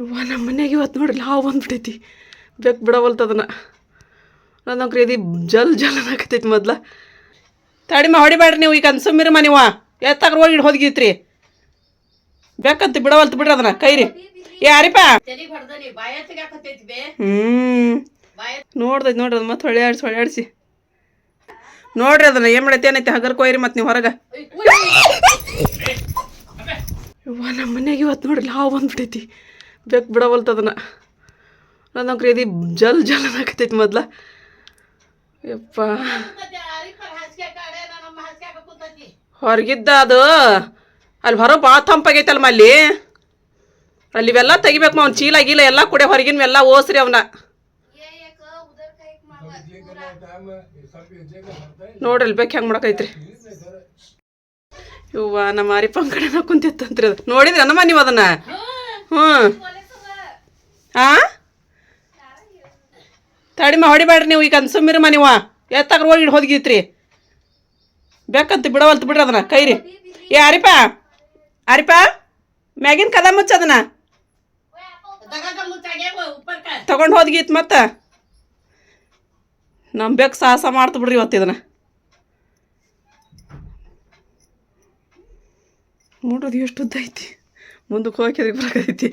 ಇವ್ವ ನಮ್ಮ ಮನೆಗೆ ಇವತ್ತು ನೋಡ್ರಿ ಹಾವು ಬಂದ್ಬಿಟ್ಟೈತಿ ಅದನ್ನು. ನನ್ನ ಕ್ರೇದಿ ಜಲ್ ಜಲ್ ಅನ್ನಕತ್ತೈತಿ ಮೊದ್ಲ. ತಡಿಮೆ ಹೊಡಿಬೇಡ್ರಿ ನೀವು ಈಗ ಅನ್ಸುಮಿರಮ್ಮ ನೀವು. ಎತ್ತಾಗ ಹೋಗಿ ಹೋದ್ಗಿತ್ರಿ. ಬೇಕಂತ ಬಿಡವಲ್ತು ಬಿಡ್ರಿ ಅದನ್ನ, ಕೈರಿ. ಏ ಹ್ಮ್. ನೋಡ್ದೈತಿ ನೋಡ್ರಿ ಅದು ಮತ್ತೆ ಹೊಳ್ಯಾಡ್ಸಿ ಹೊಳ್ಯಾಡ್ಸಿ. ನೋಡ್ರಿ ಅದನ್ನ, ಏನು ಮಾಡೈತಿ, ಏನೈತಿ, ಹಗರ್ ಕೊಯ್ರಿ ಮತ್ತೆ ನೀವು ಹೊರಗೆ. ಇವ್ವ ನಮ್ಮ ಮನೆಗೆ ಇವತ್ತು ನೋಡ್ರಿ ಹಾವು ಬಂದ್ಬಿಟ್ಟೈತಿ ಬೇಕು ಬಿಡವಲ್ತು ಅದನ್ನು. ನನ್ನ ಕ್ರೇದಿ ಜಲ್ ಜಲ್ ಅನ್ನಕತ್ತೈತಿ ಮೊದ್ಲ. ಯಪ್ಪ. ಹೊರಗಿದ್ದ ಅದು. ಅಲ್ಲಿ ಹೊರ ಭಾಳ ತಂಪಾಗೈತಲ್ಮ ಅಲ್ಲಿ ಅಲ್ಲಿ ಇವೆಲ್ಲ ತೆಗಿಬೇಕು ಅವ್ನು ಚೀಲ, ಗೀಲ ಎಲ್ಲ ಕುಡೆ ಹೊರಗಿನವೆಲ್ಲ ಓಸ್ರಿ ಅವನ. ನೋಡ್ರಿ ಬೇಕು ಹೆಂಗೆ ಮಾಡಕೈತ್ರಿ. ಇವ್ವ ನಮ್ಮ ಮಾರಿ ಪಂಕಡನ ಕುಂತಿತ್ತಂತ್ರಿ ಅದು. ನೋಡಿದ್ರಿ ನಮ್ಮ ನೀವು ಅದನ್ನ? ಹ್ಞೂ ಹಾಂ ತಡಿಮ ಹೊಡಿಬೇಡ್ರಿ ನೀವು. ಈಗ ಅನ್ಸುಮಿರಮ್ಮ ನೀವು. ಎತ್ತಾಗ ಹೋಗಿ ಹೋದ್ಗಿತ್ರಿ. ಬೇಕಂತ ಬಿಡವಲ್ತು ಬಿಡ್ರಿ ಅದನ್ನ. ಕೈರಿ. ಏ, ಅರಿಪ. ಅರಿಪ. ಮ್ಯಾಗಿನ ಕದ ಮುಚ್ಚ ಅದನ್ನ. ತಗೊಂಡು ಹೋದ್ಗಿತ್ ಮತ್ತೆ. ನಮ್ಮ ಬೇಕು ಸಾಹಸ ಮಾಡ್ತು ಬಿಡ್ರಿ ಇವತ್ತು ಇದನ್ನ. ನೋಡೋದು ಎಷ್ಟು ಉದ್ದ ಐತಿ. ಮುಂದಕ್ಕೆ ಹೋಗಿ ಬರಕೈತಿ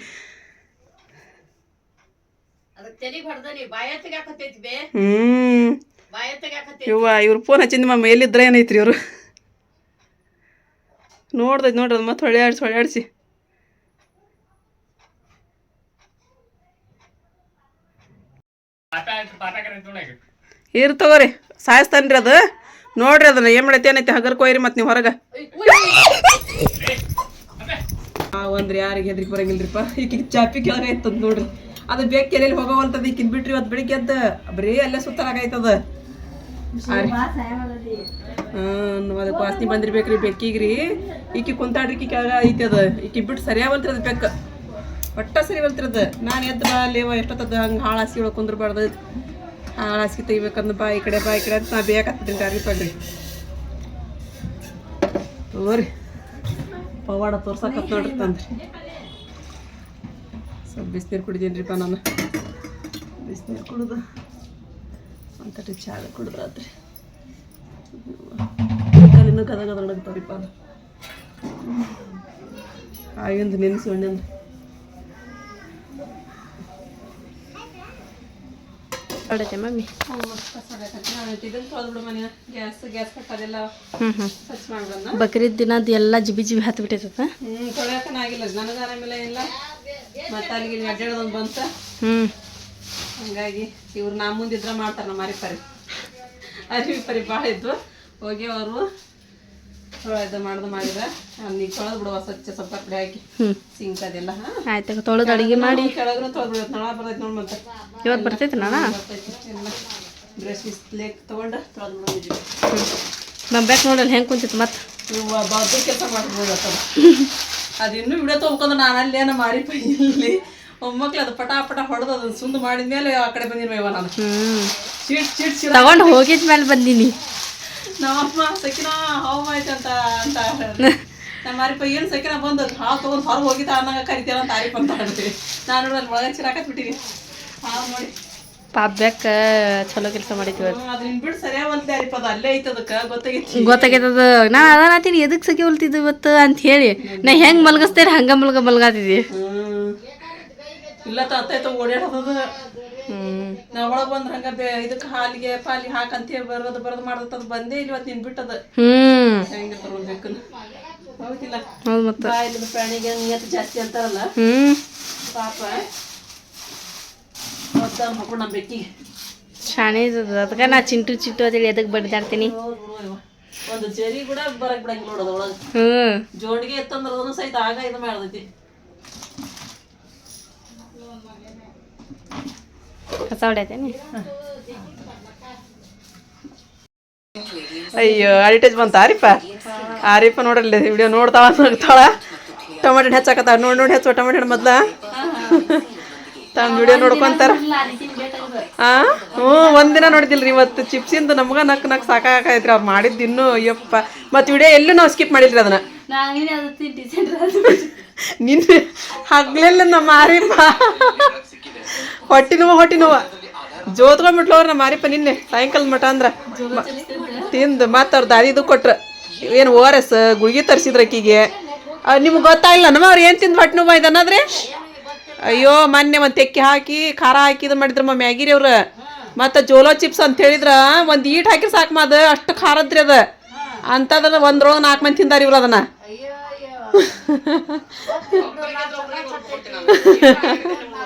ತೆಗಾಕತ್ತೈತಿ ಇವ್ವ ಇವ್ರು ಫೋನ್ ಹಚ್ಚಿಂದ ಮಮ್ಮ ಎಲ್ಲಿದ್ರೆ ಏನೈತ್ರಿ ಇವರು? ನೋಡ್ದೈತಿ ನೋಡ್ರಿ ಅದು ಮತ್ತೆ ಹೊಳ್ಯಾಡ್ಸಿ ಹೊಳ್ಯಾಡ್ಸಿ. ಇರ್ ತಗೋರಿ ಸಾಯಿಸ್ತಾನ್ರಿ ಅದು. ನೋಡ್ರಿ ಅದನ್ನ ಏನ್ ಮಾಡೈತಿ ಏನೈತಿ ಹಗರ್ ಕೊಯ್ರಿ ಮತ್ತೆ ನೀವು ಹೊರಗೆ. ಒಂದ್ರಿ ಯಾರಿಗೆ ಹೆದ್ರಿಕೆ ಬರಂಗಿಲ್ರಿಪ್ಪ? ಈಕಿಗೆ ಚಾಪಿ ಕೆಳಗೆ ಐತದ ನೋಡ್ರಿ. ಅದು ಬೇಕು ಎಲ್ಲೆಲ್ಲಿ ಹೋಗೋವಂತದ ಈಕಿನ್ ಬಿಟ್ರಿ ಇವತ್ತು ಬೆಳಿಗ್ಗೆ ಎದ್ದ, ಬರೀ ಅಲ್ಲೇ ಸುತ್ತಲಾಗೈತದ ಅದು ಅದಕ್ಕೆ ವಾಸನೆ ಬಂದಿರ್ಬೇಕ್ರಿ ಬೆಕ್ಕಿಗ್ರಿ. ಈಕಿ ಕುಂತಾಡ್ರಿ, ಈಕಿ ಕೆಳಗ ಐತಿ ಅದ ಈಕಿ ಬಿಟ್ಟು ಸರಿಯಾವಲ್ತ್ರಿ ಅದು ಬೆಕ್ಕ. ಒಟ್ಟ ಸರಿ ಬಲ್ತಿರದು ನಾನು ಎದ್ದು ಬಾ, ಲೇವ, ಎಷ್ಟೊತ್ತದ ಹಂಗೆ ಹಾಳು ಹಾಸಿ ಒಳಗೆ ಕುಂದ್ರಬಾರ್ದು. ಹಾಳು ಹಾಸಿಗೆ ತೆಗಿಬೇಕಂದ್ ಬಾ, ಈ ಕಡೆ ಬಾ, ಈ ಕಡೆ ಅಂತ ನಾ ಬೇಕಾಗ್ತದ್ರಿ ಪಡ್ರಿ ತಗೋರಿ ಪವಾಡ ತೋರ್ಸಕ್ಕ ನೋಡ್ರಿ ತಂದ್ರಿ. ಸ್ವಲ್ಪ ಬಿಸಿನೀರು ಕುಡಿದೀನಿರಿಪ್ಪ ನಾನು. ಬಿಸಿನೀರು ಕುಡಿದು ಒಂತಟಿ ಚಾದ ಕುಡಿದ್ರಾತ್ರಿ ಕಲಿನೂ ಗದ ಗದ ನಡಗ್ತಾವ್ರಿಪ್ಪ ಅದು. ಆಗಿಂದು ನೆನೆಸಿ ಒಣ್ಣಿಂದು ಸ್ವಚ್ಛ ಮಮ್ಮಿ ಬಕ್ರೀದ್ ದಿನದ ಎಲ್ಲ ಜಿಬಿ ಜಿಬಿ ಹತ್ತು ಬಿಟ್ಟೈತದ ಹಂಗಾಗಿ ಇವ್ರು ನಾ ಮುಂದಿದ್ರ ಮಾಡ್ತಾರೆ ನಮ್ಮ ಅರಿಪರಿ ಅರಿವಿ ಪರಿ ಭಾಳ ಇದ್ವು. ಹೋಗಿ ಅವರು ಇದು ಮಾಡ್ದು ಮಾಡಿದ್ರೆ ನೀ ತೊಳೆದು ಬಿಡುವ ಸ್ವಚ್ಛ ಸ್ವಲ್ಪ ಕಡೆ ಹಾಕಿ. ಸಿಂಕ್ ಅದೆಲ್ಲ ಆಯ್ತು ತೊಳೆದು ಅಡುಗೆ ಮಾಡಿ. ಕೆಳಗೂ ತೊಳೆದು ಬಿಡುತ್ತೆ ನಳ ಬರ್ತೈತೆ ನೋಡಿ ಮತ್ತೆ. ಇವತ್ತು ಬರ್ತೈತೆ ನಾನು ಬ್ರಷ್ ಬಿಸ್ಲೇಕ್ ತೊಗೊಂಡು ತೊಳೆದು ಬಿಡೋದು ನಮ್ಮ ಬ್ಯಾಕ್ ನೋಡಲ್ಲ ಹೆಂಗೆ ಕುಂತಿತ್ತು ಮತ್ತೆ ಬಾರ್ದು ಕೆಲಸ ಮಾಡ್ಬೋದು ಅದು ಇನ್ನೂ ವಿಡಿಯೋ ತೊಗೊಂಡ್ರೆ ನಾನು ಅಲ್ಲಿ ಏನೋ ಮಾರಿ ಇಲ್ಲಿ ಒಮ್ಮಕ್ಳು ಅದು ಪಟ ಪಟ ಹೊಡೆದು ಅದನ್ನ ಸುಂದು ಮಾಡಿದ್ಮೇಲೆ ಆ ಕಡೆ ಬಂದಿರ್ಬೇವ ನಾನು. ಚೀಟ್ ಚೀಟ್ ತಗೊಂಡು ಹೋಗಿದ ಮೇಲೆ ಬಂದೀನಿ. ನಮ್ಮಮ್ಮ ಸಕಿನ ಹಾವು ಅಂತ ಅಂತ ನಮ್ಮ ಅರಿಪ ಏನು ಸಕಿನ ಬಂದು ಹಾವು ತೊಗೊಂಡು ಹೊರಗೆ ಹೋಗಿದ್ದ ಅನ್ನಂಗ ಕರಿತೀರ ಅಂತ ಅರಿಪ ಅಂತ ಹೇಳ್ತೀವಿ ನಾನು ನೋಡಿ ಅಲ್ಲಿ ಒಳಗೆ ಚಿರಾಕತ್ ಬಿಟ್ಟಿನಿ ಹಾವು ನೋಡಿ. ಪಾಪ ಬ್ಯಾಕ್ ಚಲೋ ಕೆಲಸ ಮಾಡಿದ್ವಿ ಇವತ್ತು ಹ್ಮ್, ಅದ್ ನಿನ್ ಬಿಟ್ಟು ಸರಿಯಾಗಿ ಒಂದೇ ಅರಿಪ ಅದು ಅಲ್ಲೇ ಐತೆ ಅದಕ್ಕೆ ಗೊತ್ತಾಗೈತಿ. ಗೊತ್ತಾಗೈತದ. ನಾ ಅದಾನತ್ತೀನಿ ಎದಕ್ಕೆ ಸಖಿ ಹೊಲ್ತಿದ್ದು ಇವತ್ತು ಅಂತ ಹೇಳಿ. ನಾ ಹೆಂಗೆ ಮಲ್ಗಿಸ್ತೇನೆ ಹಂಗೆ ಮಲ್ಗ ಮಲ್ಗಾತಿದ್ವಿ ಇಲ್ಲ ತಾತ ಓಡಾಡೋದು ನಾ ಒಳಗ್ ಬಂದ್ರೆ ಹಂಗ ಇದಕ್ ಇದಕ್ಕೆ ಹಾಲಿಗೆ ಪಾಲಿ ಹಾಕಂತ ಹೇಳಿ ಬರೋದು ಬರೋದು ಮಾಡ್ದತ್ತ ಅದು ಬಂದೇ ಇಲ್ವ ಇವತ್ತು ನಿನ್ ಬಿಟ್ಟದ. ಹೆಂಗ ತಗೊಳ್ಬೇಕು ಹೌದಿಲ್ಲ ಹೌದು ಮತ್ತೆ. ಬಾಯಿಲಿದ ಪ್ರಾಣಿಗೆ ನಿಯತ್ ಜಾಸ್ತಿ ಅಂತಾರಲ್ಲ? ಪಾಪ. ಒದ್ದ ಮಕ್ಕಳು ನಮ್ಮ ಬೆಕ್ಕಿಗೆ. ಶಾಣೆ ಅದಕ್ಕೆ ನಾ ಚಿಂಟು ಚಿಂಟು ಅದೇಳಿ ಎದಕ್ಕೆ ಬಡ್ದಾಡ್ತೀನಿ ಒಂದು ಜರಿ ಕೂಡ ಬರಕ್ ಬಿಡಂಗಿಲ್ಲ ನೋಡೋದು ಒಳಗೆ ಜೋಡಿಗೆ ಎತ್ತಂದ್ರೆ ಸಹಿತ ಆಗ ಇದು ಮಾಡ್ದೈತಿ ಕಸ ಅಯ್ಯೋ ಅಡಿಟೇಜ್ ಬಂತ ಆರಿಪ ಆರಿಪ ನೋಡ್ರಲ್ಲಿ ವಿಡಿಯೋ ನೋಡ್ತಾವ ನೋಡ್ತಾಳ ಟೊಮೆಟೊ ಹಣ್ಣು ಹೆಚ್ಚಾಕತ್ತಾವ ನೋಡಿ ನೋಡಿ ಹೆಚ್ಚು ಟೊಮೆಟೊ ಹಣ್ಣು ಮೊದ್ಲ. ತಮ್ಮ ವಿಡಿಯೋ ನೋಡ್ಕೊಂತಾರ. ಆ? ಹ್ಞೂ ಒಂದಿನ ನೋಡಿದಿಲ್ರಿ ಇವತ್ತು ಚಿಪ್ಸಿಂದ ನಮ್ಗೆ ನಕ್ ನಕ್ ಸಾಕಾಗೈತ್ರಿ ಅವ್ರು ಮಾಡಿದ್ದು ಇನ್ನೂ ಅಯ್ಯಪ್ಪ. ಮತ್ತು ವಿಡಿಯೋ ಎಲ್ಲೂ ನಾವು ಸ್ಕಿಪ್ ಮಾಡಿದ್ರಿ ಅದನ್ನ. ನಿನ್ನೆ ಹಗ್ಲೆಲ್ಲ ನಮ್ಮ ಮಾರಿಪ್ಪ ಹೊಟ್ಟಿ ನೋವು ಹೊಟ್ಟೆ ನೋವು ಜೋತ್ಕೊಂಡ್ಬಿಟ್ಲು ಅವ್ರ ನಮ್ಮ ಮಾರಿಪ್ಪ ನಿನ್ನೆ ಸಾಯಂಕಾಲ ಮಠ ಅಂದ್ರ. ತಿಂದು ಮತ್ತೆ ಅವ್ರ ದಾದಿದು ಕೊಟ್ರ. ಏನು ಓ ಆರ್ ಎಸ್ ಗುಳಿಗೆ ತರಿಸಿದ್ರ ಅಕ್ಕಿಗೆ ನಿಮ್ಗೆ ಗೊತ್ತಾಗಿಲ್ಲ ನಮ್ಮ ಅವ್ರು ಏನು ತಿಂದು ಹೊಟ್ಟೆ ನೋವು ಇದನ್ನದ್ರಿ? ಅಯ್ಯೋ ಮೊನ್ನೆ ಒಂದು ತೆಕ್ಕಿ ಹಾಕಿ ಖಾರ ಹಾಕಿ ಇದು ಮಾಡಿದ್ರಮ್ಮ ಮ್ಯಾಗಿರಿ ಅವ್ರ. ಮತ್ತು ಜೋಲೋ ಚಿಪ್ಸ್ ಅಂತ ಹೇಳಿದ್ರ ಒಂದು ಈಟ್ ಹಾಕಿ ಸಾಕು ಮಾದ ಅಷ್ಟು ಖಾರದ್ರಿ ಅದ. ಅಂತದನ್ನ ಒಂದ್ರೊಳಗೆ ನಾಲ್ಕು ಮಂದಿ ತಿಂದಾರಿ ಇವ್ರು ಅದನ್ನ.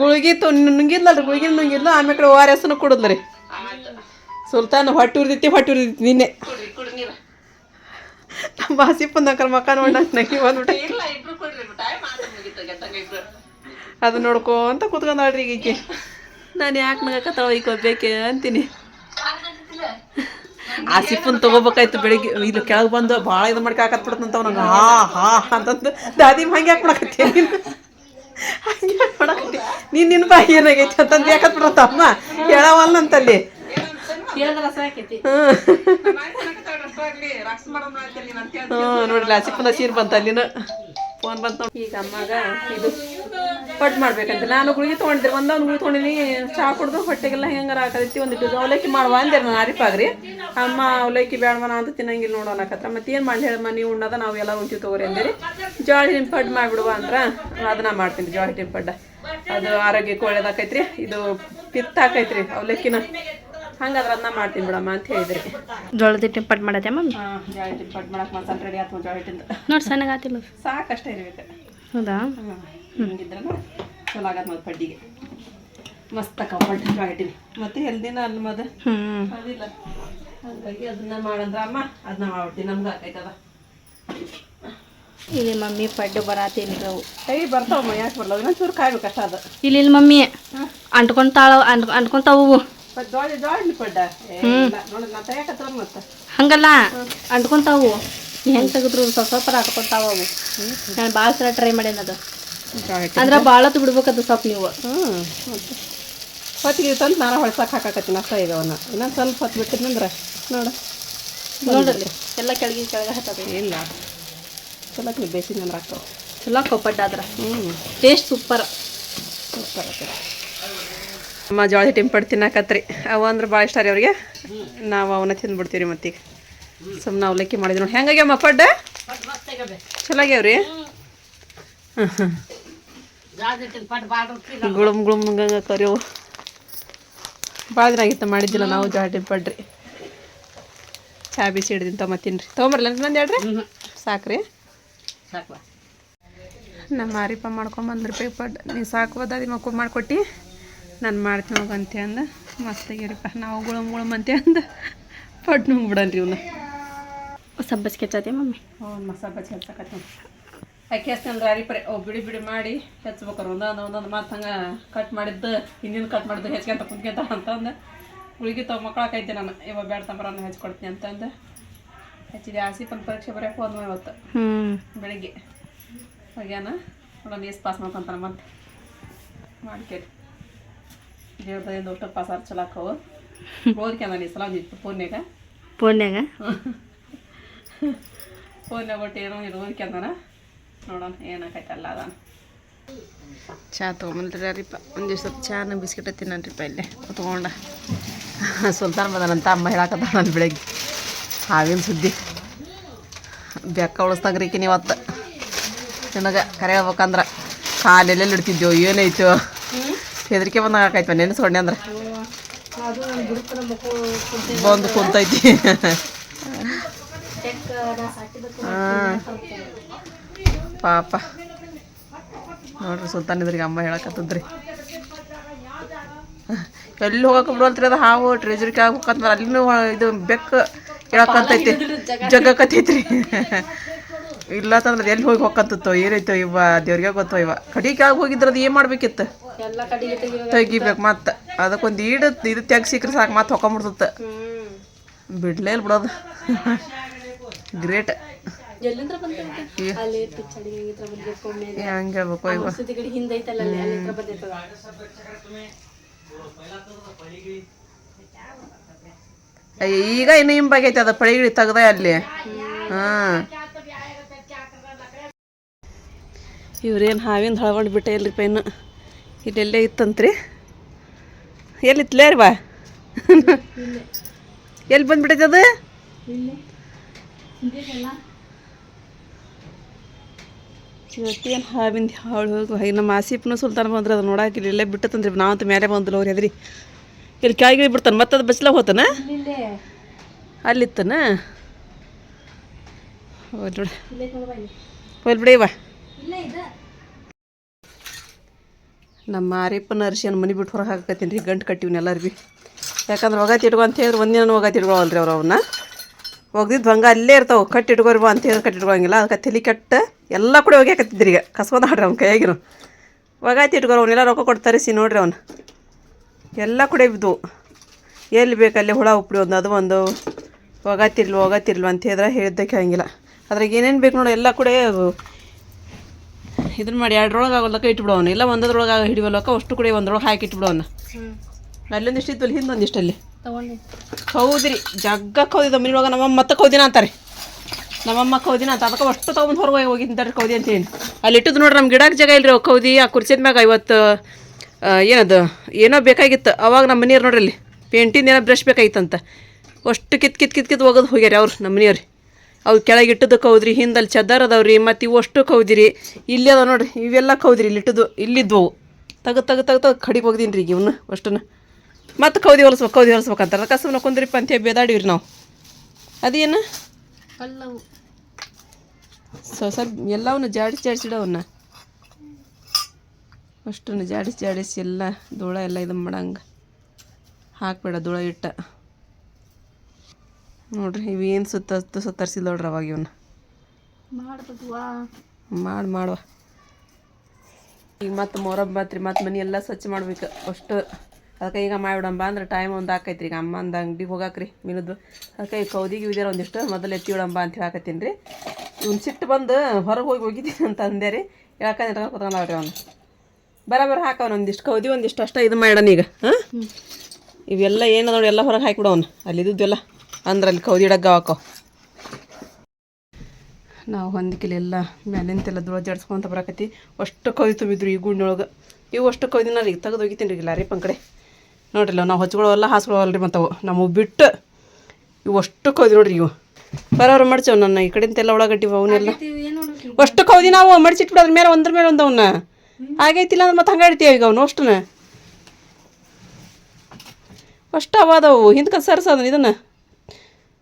ಗುಳಿಗೆ ತು ನುಂಗಿದ್ಲಲ್ರಿ, ಗುಳಿಗೆ ನುಂಗಿಲ್ಲ ಆಮೇಲೆ ಕಡೆ ಓ ಆರ್ ಎಸ್ನು ರೀ ಸುಲ್ತಾನ್ ಹೊಟ್ಟೆ ಉರಿದೈತಿ ಹೊಟ್ಟೆ ಉರಿದೈತಿ ನಿನ್ನೆ. ನಮ್ಮ ಬಾಸಿಪ್ಪನ ನಕಲ್ ಮಕ್ಕ ನೋಡ ನಂಗೆ ಬಂದ್ಬಿಟ್ಟೆ. ಅದು ನೋಡ್ಕೊಂತ ಕೂತ್ಕೊಂಡಾಳ್ರಿ ಈಗ ಈಕೆ ನಾನು ಯಾಕೆ ನಗಕತ್ತಾವ ಈಗ ಅಂತೀನಿ. ಆ ಸಿಪ್ಪನ್ ತಗೋಬೇಕಾಯ್ತು ಬೆಳಿಗ್ಗೆ, ಇದು ಕೆಳಗೆ ಬಂದು ಭಾಳ ಇದು ಹಾಕತ್ ಬಿಡ್ತಂತ ನಂಗೆ. ಹಾ ಹಾ ಅಂತಂದು ದಾದಿ ಹಂಗೆ ಯಾಕೆ ಮಾಡಕತ್ತಿ ನೀನು ಹಂಗೆ ಯಾಕೆ ಮಾಡಕತ್ತಿ ನೀನು ನಿನ್ನ ಬಾಯಿ ಏನಾಗೈತಿ ಅಂತಂದು ಯಾಕತ್ ಬಿಡತ್ತ ಅಮ್ಮ ಹೇಳವಲ್ಲಂತಲ್ಲಿ ಹ್ಞೂ ನೋಡಿಲ್ಲ ಸಿಪ್ಪನ ಸೀರ್ ಬಂತ ಅಲ್ಲಿನ. ಫೋನ್ ಬಂತ. ಈಗ ಅಮ್ಮಗ ಇದು ಪಟ್ ಮಾಡ್ಬೇಕಂತ. ನಾನು ಗುಳಿಗೆ ತೊಗೊಂಡಿದ್ದೆ. ಒಂದೊಂದು ಗುಳಿಗೆ ತೊಗೊಂಡಿನಿ. ಚಹಾ ಕುಡ್ದು ಹೊಟ್ಟೆಗೆಲ್ಲ ಹೆಂಗಾರ ಒಂದು ಒಂದಿಟ್ಟು ಅವಲಕ್ಕಿ ಮಾಡುವ ಅಂದೆ ನಾನು. ಅರಿಪಾಗ್ರಿ ಅಮ್ಮ ಅವಲಕ್ಕಿ ಬೇಡವನ ಅಂತ ತಿನ್ನಂಗಿಲ್ಲ ನೋಡೋಣ ಅನ್ನಕತ್ರ. ಮತ್ತೆ ಏನು ಮಾಡಿ ಹೇಳಮ್ಮ? ನೀವು ಉಣ್ಣದ ನಾವು ಎಲ್ಲ ಉಂಟಿವಿ ತಗೋರಿ ಅಂದಿರಿ. ಜೋಳ ಪಡ್ ಮಾಡಿಬಿಡುವ ಅಂದ್ರ ಅದನ್ನ ಮಾಡ್ತೀನಿ ಜೋಳ ಹಿಟ್ಟಿನ ಪಡ್ಡ. ಅದು ಆರೋಗ್ಯಕ್ಕೆ ಒಳ್ಳೇದಾಕೈತ್ರಿ. ಇದು ಪಿತ್ತ ಹಾಕೈತ್ರಿ ಅವಲಕ್ಕಿನ. ಹಂಗಾದ್ರೆ ಅದನ್ನ ಮಾಡ್ತೀನಿ ಬಿಡಮ್ಮ ಅಂತ ಹೇಳಿದ್ರಿ. ಜೋಳದ ಹಿಟ್ಟಿನ ಪಡ್ ಮಾಡತ್ತೆ ಅಮ್ಮ ಜೋಳ ಹಿಟ್ಟಿನ ಪಡ್ ಮಾಡಕ್ಕೆ ಮಸಾಲೆ ರೆಡಿ ಆಯ್ತು ಜೋಳ ಹಿಟ್ಟಿಂದ. ನೋಡಿ ಸಣ್ಣಗಾತಿಲ್ಲ ಸಾಕಷ್ಟೇ ಇರ್ಬೇಕು. ಹೌದಾ? ಹಿಂಗಿದ್ರೆ ಚಲೋ ಆಗತ್ತೆ ಮತ್ತೆ ಪಡ್ಡಿಗೆ. ಮಸ್ತ್ ಕಂಫರ್ಟ್ ಹಿಟ್ಟಿನ ಮತ್ತೆ ಎಲ್ದಿನ ಅಲ್ಲ ಮದ ಅದಿಲ್ಲ. ಹಾಗಾಗಿ ಅದನ್ನ ಮಾಡಂದ್ರ ಅಮ್ಮ ಅದನ್ನ ಮಾಡ್ಬಿಡ್ತೀನಿ. ನಮ್ಗೆ ಆಕೈತದ ಇಲ್ಲಿ ಮಮ್ಮಿ ಪಡ್ಡು ಅವು. ಕೈ ಬರ್ತಾವಮ್ಮ ಯಾಕೆ ಬರಲ್ಲ ಅದನ್ನ ಚೂರು ಕಾಯ್ಬೇಕಷ್ಟ ಅದು. ಇಲ್ಲಿ ಇಲ್ಲಿ ಮಮ್ಮಿ ಅಂಟ್ಕೊಂತಾಳ ಅಂಟ್ ಅಂಟ್ಕೊಂತಾವು ಹಂಗಲ್ಲ ಅಂಟ್ಕೊಂತಾವು ಹೆಂಗೆ ತೆಗೆದ್ರು ಸ್ವಲ್ಪ ಸ್ವಲ್ಪ ಹಾಕ್ಕೊಂತಾವ ಅವು. ನಾನು ಭಾಳ ಸಲ ಟ್ರೈ ಮಾಡೇನ ಅದು. ಜೋಳ ಹಿಟ್ಟು ಅಂದ್ರೆ ಬಾಳ ಬಿಡ್ಬೇಕದ ಸ್ವಲ್ಪ ನೀವು. ಹ್ಞೂ ಹೊತ್ತಿಗೆ ತಂದು ನಾನು ಹೊಳ್ಸಕ್ಕೆ ಹಾಕಾಕತ್ತೀನಿ ಅಷ್ಟ ಈಗ ಅವನ್ನ ಇನ್ನೊಂದು ಸ್ವಲ್ಪ ಹೊತ್ತು ಬಿಟ್ಟಿದ್ನಂದ್ರೆ ನೋಡು. ನೋಡ್ರಿ ಎಲ್ಲ ಕೆಳಗೆ ಕೆಳಗೆ ಹತ್ತದ. ಇಲ್ಲ. ಚಲೋ ನೀವು ಬೇಸಿನ ಅಂದ್ರೆ ಹಾಕ್ತಾವ ಚಲೋ ಕೊಪ್ಪಡ್ಡ ಆದ್ರ. ಹ್ಞೂ ಟೇಸ್ಟ್ ಸೂಪರ್ ಅಮ್ಮ ಜೋಳ ಹಿಟ್ಟಿನ ಪಡ್ ತಿನ್ನಕತ್ರಿ. ಅವು ಅಂದ್ರೆ ಭಾಳ ಇಷ್ಟ ರೀ ಅವ್ರಿಗೆ. ನಾವು ಅವನ್ನ ತಿಂದ್ಬಿಡ್ತೀವಿ ಮತ್ತೀಗ. ಸುಮ್ಮನೆ ಅವಲಕ್ಕಿ ಮಾಡಿದ್ರು ನೋಡಿ. ಹೆಂಗಾಗ್ಯಾವ ಮಪ್ಪಡ್ಡ ಚಲೋ ಆಗ್ಯಾವ್ರಿ? ಗುಳುಮ್ ಗುಳುಮ್ ಕರಿಯವು. ಭಾಳ ದಿನ ಆಗಿತ್ತು ಮಾಡಿದ್ದಿಲ್ಲ ನಾವು ಜಾಡಿ ಹಿಟ್ಟಿನ ಪಡ್ರಿ ಚಾ ಬಿಸಿ ಹಿಡ್ದಿನ ತೊಗೊಂಬತ್ತೀನಿ ರೀ ತೊಗೊಂಬರ್ಲ ನಂದು ಹೇಳ್ರಿ ಸಾಕ್ರಿ. ನಮ್ಮ ಮಾರಿಪ ಮಾಡ್ಕೊಂಬಂದ್ರಿ ರೂಪಾಯಿ ಪಡ್ ನೀ ಸಾಕ್ಬೋದ ಅದಿ ಮಕ್ಕಳು ಮಾಡಿಕೊಟ್ಟು. ನಾನು ಮಾಡ್ತೀನಿ ಹೋಗ ಅಂತ ಅಂದ. ಮಸ್ತಾಗಿರಿಪ್ಪ ನಾವು ಗುಳಮ್ ಗುಳಮ್ ಅಂತ ಅಂದ. ಪಡ್ ನುಂಗ್ಬಿಡನ್ರಿ ಇವನು. ಇವನ್ನ ಸಬ್ಬಸ್ ಕೆಚ್ಚಾತಿ ಮಮ್ಮಿ. ಹ್ಞೂ ಸಬ್ಬಸ್ ಬಜ್ಜಿ ಹಚ್ಚಕತ್ತಿ ಅಕ್ಕಿ ರಾರಿ ಪರಿ ಅವು ಬಿಡಿ ಬಿಡಿ ಮಾಡಿ ಹೆಚ್ಚಬೇಕಾರೆ ಒಂದೊಂದು ಒಂದೊಂದು ಮಾತು ಹಂಗೆ ಕಟ್ ಮಾಡಿದ್ದು ಹಿಂದಿನ ಕಟ್ ಮಾಡಿದ್ದು ಹೆಚ್ಕೊಂತ ಕುಂತ್ಕೊಂತ ಅಂತಂದು. ಗುಳಿಗೆ ತಗೊ ಮಕ್ಕಳಾಕೈತೆ ನಾನು ಇವಾಗ ಬೇಡ ತಂಬರನ್ನ ಹೆಚ್ಕೊಡ್ತೀನಿ ಅಂತಂದು. ಹೆಚ್ಚಿದೆ ಆಸಿಪನ್ ಪರೀಕ್ಷೆ ಬರೆಯಕ್ಕೆ ಹೋದ್ಮ ಇವತ್ತು. ಹ್ಞೂ ಬೆಳಿಗ್ಗೆ. ಹೋಗ್ಯಾನ? ನೋಡೋಣ ಎಷ್ಟು ಪಾಸ್ ಮಾಡ್ಕೊಂತಾನೆ ಮತ್ತೆ ಮಾಡ್ಕೇಳಿ ದೇವ್ರದಿಂದ ಊಟ ಚಲೋ ಆಕವು. ನಾನು ಈ ಸಲ ಒಂದಿತ್ತು ಫೋನ್ಯಾಗ ಫೋನ್ಯಾಗ ಫೋನ್ಯಾಗ ಒಟ್ಟು ಏನೋ ಇದು ಓದ್ಕೊಂಡಾನ ನೋಡೋಣ ಏನಾಕೈತಲ್ಲ ಅದ ಚಹಾ ತೊಗೊಂಬಂದ್ರಿಪ್ಪ ಒಂದು ದಿವ್ಸ ಚಾನ ಬಿಸ್ಕಿಟ್ ತಿನ್ನನ್ರಿಪ್ಪ ಇಲ್ಲೇ. ತೊಗೊಂಡ ಸುಲ್ತಾನ್ ಬಂದನಂತ ಅಮ್ಮ ಹೇಳಕತ್ತ ನಾನು ಬೆಳಗ್ಗೆ. ಹಾವಿನ ಸುದ್ದಿ. ಬೆಕ್ಕ ಉಳಿಸ್ದಂಗ್ರಿ ಈಕಿನ ಇವತ್ತು ನನಗೆ ಕರೆ ಹೇಳ್ಬೇಕಂದ್ರೆ. ಕಾಲೆಲ್ಲೆಲ್ಲಿ ಇಡ್ತಿದ್ದೆವು ಏನೈತೋ ಹೆದರಿಕೆ ಬಂದಾಗ ಆಕೈತೆ ನೆನೆಸ್ಕೊಂಡೆ ಅಂದ್ರೆ. ಬಂದು ಕುಂತೈತಿ. ಹಾಂ. ಪಾಪ. ನೋಡ್ರಿ ಸುಲ್ತಾನಿದ್ರಿಗೆ ಅಮ್ಮ ಹೇಳಕತ್ತದ್ರಿ. ಎಲ್ಲಿ ಹೋಗಕ್ಕೆ ಬಿಡೋಲ್ತ್ರಿ ಅದು. ಹಾವು ಟ್ರೆಜರಿ ಆಗ್ಬೇಕಂದ್ರೆ ಅಲ್ಲಿನೂ ಇದು ಬೆಕ್ಕು ಹೇಳಕತ್ತೈತಿ ಜಗ್ಗಕತ್ತೈತ್ರಿ. ಇಲ್ಲ ಅಂತಂದ್ರೆ ಎಲ್ಲಿ ಹೋಗಿ ಹೋಗಂತತ್ತೋ ಏನೈತೋ ಇವ, ದೇವ್ರಿಗೆ ಗೊತ್ತೋ ಇವ. ಕಡಿ ಕೆಳಗೆ ಹೋಗಿದ್ರೆ ಅದು ಏನು ಮಾಡ್ಬೇಕಿತ್ತು? ತೆಗಿಬೇಕು ಮತ್ತೆ. ಅದಕ್ಕೊಂದು ಈಡು ಇದು ತೆಗ್ಸಿಕ್ರೆ ಸಾಕು ಮತ್ತೆ ಹೊಕೊಂಬಿಡ್ತತ್ತ ಬಿಡ್ಲೇ ಇಲ್ಲ ಬಿಡೋದು. ಗ್ರೇಟ್. ಎಲ್ಲಿಂದ ಬಂದೈತೆ ಅಲ್ಲಿ ಪಿಚ್ಚಡಿ ಹತ್ರ ಬಂದಿರ್ಬೇಕು ಒಮ್ಮೆ ಹೆಂಗೆ ಹೇಳ್ಬೇಕು ಇವ ಮಸೂತಿ ಕಡೆ ಹಿಂದೆ ಐತಲ್ಲ ಅಲ್ಲಿ ಅಲ್ಲಿ ಹತ್ರ ಬಂದಿರ್ತದ ಅಯ್ಯ, ಈಗ ಇನ್ನು ಹಿಂಬಾಗೈತೆ ಅದು ಪಳಿಗಿಳಿ ತೆಗ್ದ ಅಲ್ಲಿ. ಹಾಂ. ಇವ್ರೇನು ಹಾವಿಂದ ಹಳ್ಕೊಂಡು ಬಿಟ್ಟೆ ಇಲ್ರಿ ಪೈನು ಇಲ್ಲೆಲ್ಲೇ ಇತ್ತಂತ್ರಿ? ಎಲ್ಲಿತ್ತಲೇ ರೀ ಬಾ? ಎಲ್ಲಿ ಬಂದ್ಬಿಟ್ಟೈತೆ ಅದು? ಇವತ್ತೇನು ಹಾವಿಂದ ಹಾಳು ಹೋಗಿ? ನಮ್ಮ ಆಸೀಪ್ನೂ ಸುಲ್ತಾನ ಬಂದ್ರೆ ಅದು ನೋಡಾಕ ಇಲ್ಲಿ ಇಲ್ಲೇ ಬಿಟ್ಟತಂದ್ರಿ ನಾವಂತ ಮೇಲೆ ಬಂದಿಲ್ಲ ಅವ್ರು ಹೆದ್ರಿ. ಇಲ್ಲಿ ಕೆಳಗೆ ಬಿಡ್ತಾನೆ ಮತ್ತೆ ಅದು ಬಚ್ಚಲ ಹೋತಾನ? ಅಲ್ಲಿತ್ತನ? ಹೋಗಿ ನೋಡಿ ಹೋಲ್ ಬಿಡಿ ಇವ ನಮ್ಮ ಮಾರಿಪ್ಪನ ಅರ್ಶಿಯನ್ನು ಮನೆ ಬಿಟ್ಟು ಹೊರಗೆ ಹಾಕತ್ತೀನಿ ರೀ ಗಂಟು ಕಟ್ಟಿವ್ನಿ ಎಲ್ಲರೂ ಭೀ ಯಾಕಂದ್ರೆ ಒಗತಿ ಇಟ್ಕೊ ಅಂತ ಹೇಳಿದ್ರೆ ಒಂದಿನ ಒಗತಿ ಇಟ್ಕೊಳಲ್ರಿ ಅವ್ರು ಅವನ್ನ ಒಗ್ದಿದ್ದು ಹಂಗೆ ಅಲ್ಲೇ ಇರ್ತಾವೆ ಕಟ್ಟಿಟ್ಕೋರಿ ಬಾ ಅಂತ ಹೇಳಿ ಕಟ್ಟಿಟ್ಕೋಂಗಿಲ್ಲ ಅದಕ್ಕೆ ತಲೆ ಕೆಟ್ಟ ಎಲ್ಲ ಕೂಡ ಒಗ್ಯಾಕತ್ತಿದ್ರಿ ಈಗ. ಕಸ್ಕೊಂಡ್ ಹಾಡ್ರಿ ಅವ್ನ ಕೈಯಾಗಿರು. ಒಗಾತಿ ಇಟ್ಕೋರು ಅವನ್ನೆಲ್ಲ ರೊಕ್ಕ ಕೊಡ್ತಾರೆ ಸಿ ನೋಡ್ರಿ ಅವನು. ಎಲ್ಲ ಕೂಡ ಬಿದ್ದವು ಎಲ್ಲಿ ಬೇಕಲ್ಲಿ ಹುಳ ಉಪ್ಪಡಿ ಒಂದು ಅದು ಒಂದು. ಒಗತಿರ್ಲು ಒಗತಿರ್ಲು ಅಂತ ಹೇಳಿದ್ರೆ ಹೇಳಿದ್ದಕ್ಕೆ ಹಂಗಿಲ್ಲ ಅದ್ರಾಗ ಏನೇನು ಬೇಕು ನೋಡಿ ಎಲ್ಲ ಕೂಡ ಇದನ್ನ ಮಾಡಿ ಎರಡರೊಳಗೆ ಆಗೋಲ್ಲಕ್ಕ ಅವನು. ಇಲ್ಲ ಒಂದರೊಳಗೆ ಹಿಡಿವಲ್ಲಕ್ಕ ಅಷ್ಟು ಕೂಡ ಒಂದ್ರೊಳಗೆ ಹಾಕಿ ಇಟ್ಬಿಡೋನು ಅಲ್ಲೊಂದಿಷ್ಟು ಇದ್ವಲ್ಲ ಹಿಂದೊಂದಿಷ್ಟಲ್ಲಿ ಕೌದ್ರಿ ಜಗ್ಗ ಕೌದಿದ ಮನೆಯೊಳಗೆ ನಮ್ಮಮ್ಮ ಮತ್ತೆ ಕೌದಿನ ಅಂತಾರೆ ನಮ್ಮಮ್ಮ ಕೌದಿನ ಅಂತ. ಅದಕ್ಕೆ ಅಷ್ಟು ತೊಗೊಂಡು ಹೊರಗೆ ಹೋಗಿದ್ದಾರೆ ಕೌದಿ ಅಂತೇಳಿ ಅಲ್ಲಿ ಇಟ್ಟದ್ದು ನೋಡ್ರಿ ನಮ್ಮ ಗಿಡಕ್ಕೆ ಜಾಗ ಇಲ್ರಿ ಅವ್ರು ಕೌದಿ. ಆ ಕುರ್ಚಿದ ಮ್ಯಾಗ ಇವತ್ತು ಏನದು, ಏನೋ ಬೇಕಾಗಿತ್ತು. ಅವಾಗ ನಮ್ಮ ಮನೆಯವ್ರು ನೋಡ್ರಿ ಅಲ್ಲಿ. ಪೇಂಟಿಂದ ಏನೋ ಬ್ರಷ್ ಬೇಕಾಗಿತ್ತಂತ. ಅಷ್ಟು ಕಿತ್ ಕಿತ್ ಕಿತ್ ಕಿತ್ ಹೋಗೋದು ಹೋಗ್ಯಾರ ಅವ್ರು ನಮ್ಮ ಮನೆಯವ್ರಿ. ಅವು ಕೆಳಗೆ ಇಟ್ಟದ್ದು ಕೌದ್ರಿ ಹಿಂದಲ್ಲಿ ಚದರ್ ಅದಾವ್ರಿ ಮತ್ತು ಇವು ಅಷ್ಟು ಕೌದಿರಿ. ಇಲ್ಲಿ ಅದಾವ ನೋಡ್ರಿ, ಇವೆಲ್ಲ ಕೌದ್ರಿ, ಇಲ್ಲಿ ಇಟ್ಟದ್ದು ಇಲ್ಲಿದ್ವು ತಗದು ತಗದು ತಗ ಕಡಿಗೆ ಹೋಗ್ದೀನಿ ರೀ ಇವನ್ನ ಅಷ್ಟನ್ನು. ಮತ್ತೆ ಕೌದಿ ಹೊಲಿಸ್ಬೇಕು ಕೌದಿ ಹೊಲಿಸ್ಬೇಕು ಅಂತಾರೆ ಸುಮ್ಮನೆ ಕುಂದ್ರಿಪ್ಪ ಅಂತ ಹೇಳಿ ಬೇದಾಡಿವ್ರಿ ನಾವು. ಅದೇನು? ಕಲ್ಲವು ಸೊ ಸ್ವಲ್ಪ ಎಲ್ಲವನ್ನು ಜಾಡಿಸಿ ಜಾಡಿಸಿಡವನ್ನ ಅಷ್ಟನ್ನು ಜಾಡಿಸಿ ಜಾಡಿಸಿ ಎಲ್ಲ ಧೂಳ ಎಲ್ಲ ಇದು ಮಾಡಂಗೆ. ಹಾಕ್ಬೇಡ ಧೂಳ ಇಟ್ಟ. ನೋಡ್ರಿ ಇವೇನು ಸುತ್ತ ಸುತ್ತರಿಸಿಲ್ಲ ನೋಡ್ರಿ ಅವಾಗ ಇವನ್ನ ಮಾಡ್ ಮಾಡಿ ಮಾಡುವ. ಈಗ ಮತ್ತೆ ಮೊರಬ್ ಬತ್ರಿ ಮತ್ತೆ ಮನೆ ಎಲ್ಲ ಸ್ವಚ್ಛ ಮಾಡ್ಬೇಕು ಅಷ್ಟು. ಅದಕ್ಕೆ ಈಗ ಮಾಡಿಬಿಡಂಬ ಅಂದ್ರೆ ಟೈಮ್ ಒಂದು ಹಾಕೈತ್ರಿ ಈಗ ಅಮ್ಮ ಅಂದ ಅಂಗಡಿಗೆ ಹೋಗಾಕ್ರಿ ಮೀನದ್ದು ಅದಕ್ಕೆ ಈಗ ಕೌದಿಗೆ ಇದಾರ ಒಂದಿಷ್ಟು ಮೊದಲು ಎತ್ತಿ ಬಿಡಂಬ ಅಂತ ಹೇಳಕತ್ತೀನಿ ರೀ. ಇವ್ನು ಸಿಟ್ಟು ಬಂದು ಹೊರಗೆ ಹೋಗಿ ಹೋಗಿದ್ದೀನಿ ಅಂತ ಅಂದೆ ರೀ. ಯಾಕಂದ್ರೆ ಕೂತ್ಕೊಂಡವ್ರಿ ಅವನು. ಬರೋಬ್ಬರ ಹಾಕವನು ಒಂದಿಷ್ಟು. ಕೌದಿ ಒಂದಿಷ್ಟು ಅಷ್ಟೇ ಇದು ಮಾಡೋಣ ಈಗ. ಹಾಂ? ಇವೆಲ್ಲ ಏನು ನೋಡಿ ಎಲ್ಲ ಹೊರಗೆ ಹಾಕಿಬಿಡವನು ಅಲ್ಲಿ ಇದ್ದಿದ್ದೆಲ್ಲ ಅಂದ್ರೆ ಅಲ್ಲಿ ಕೌದಿ ಡಗ್ಗ ಹಾಕೋ. ನಾವು ಹೊಂದಿಕಿಲೆಲ್ಲ ಮ್ಯಾಲಿಂತೆಲ್ಲ ದೂರ ಜಡ್ಸ್ಕೊಂತ ಬರಕತ್ತಿ. ಅಷ್ಟು ಕೌದಿ ತುಂಬಿದ್ರು ಈ ಗುಂಡಿನೊಳಗೆ. ಇವು ಅಷ್ಟು ಕೌದಿನ ರೀ ತೆಗೆದು ಹೋಗಿತೀನಿ ರೀ ಲಾರಿ ಪಂಕಡೆ. ನೋಡ್ರಿಲ್ಲ ನಾವು ಹಚ್ಕೊಳ್ಳೋಲ್ಲ ಹಾಸ್ಕೊಳ್ಳೋಲ್ಲ ರೀ ಮತ್ತವು ನಮಗೆ ಬಿಟ್ಟು ಇವು ಅಷ್ಟಕ್ಕೆ ಹೋದ್ವಿ ನೋಡ್ರಿ ಇವು. ಬರೋರು ಮಡ್ಚೇವು ನನ್ನ ಈ ಕಡೆಂತೆಲ್ಲ ಒಳಗಟ್ಟಿ ಅವನ್ನೆಲ್ಲ. ಅಷ್ಟಕ್ಕೆ ಹೋದಿ ನಾವು ಮಡಿಸಿಟ್ಬಿಡೋದ್ರ ಮೇಲೆ ಒಂದ್ರ ಮೇಲೆ ಒಂದು ಅವನ್ನ ಆಗೈತಿಲ್ಲ ಅಂದ್ರೆ ಮತ್ತೆ ಹಂಗೆ ಇಡ್ತೀವಿ ಈಗ ಅವನು ಅಷ್ಟನ್ನ. ಅಷ್ಟು ಅವಾದವು ಹಿಂದ್ಕ ಸರ್ಸ ಅದನ್ನ ಇದನ್ನ.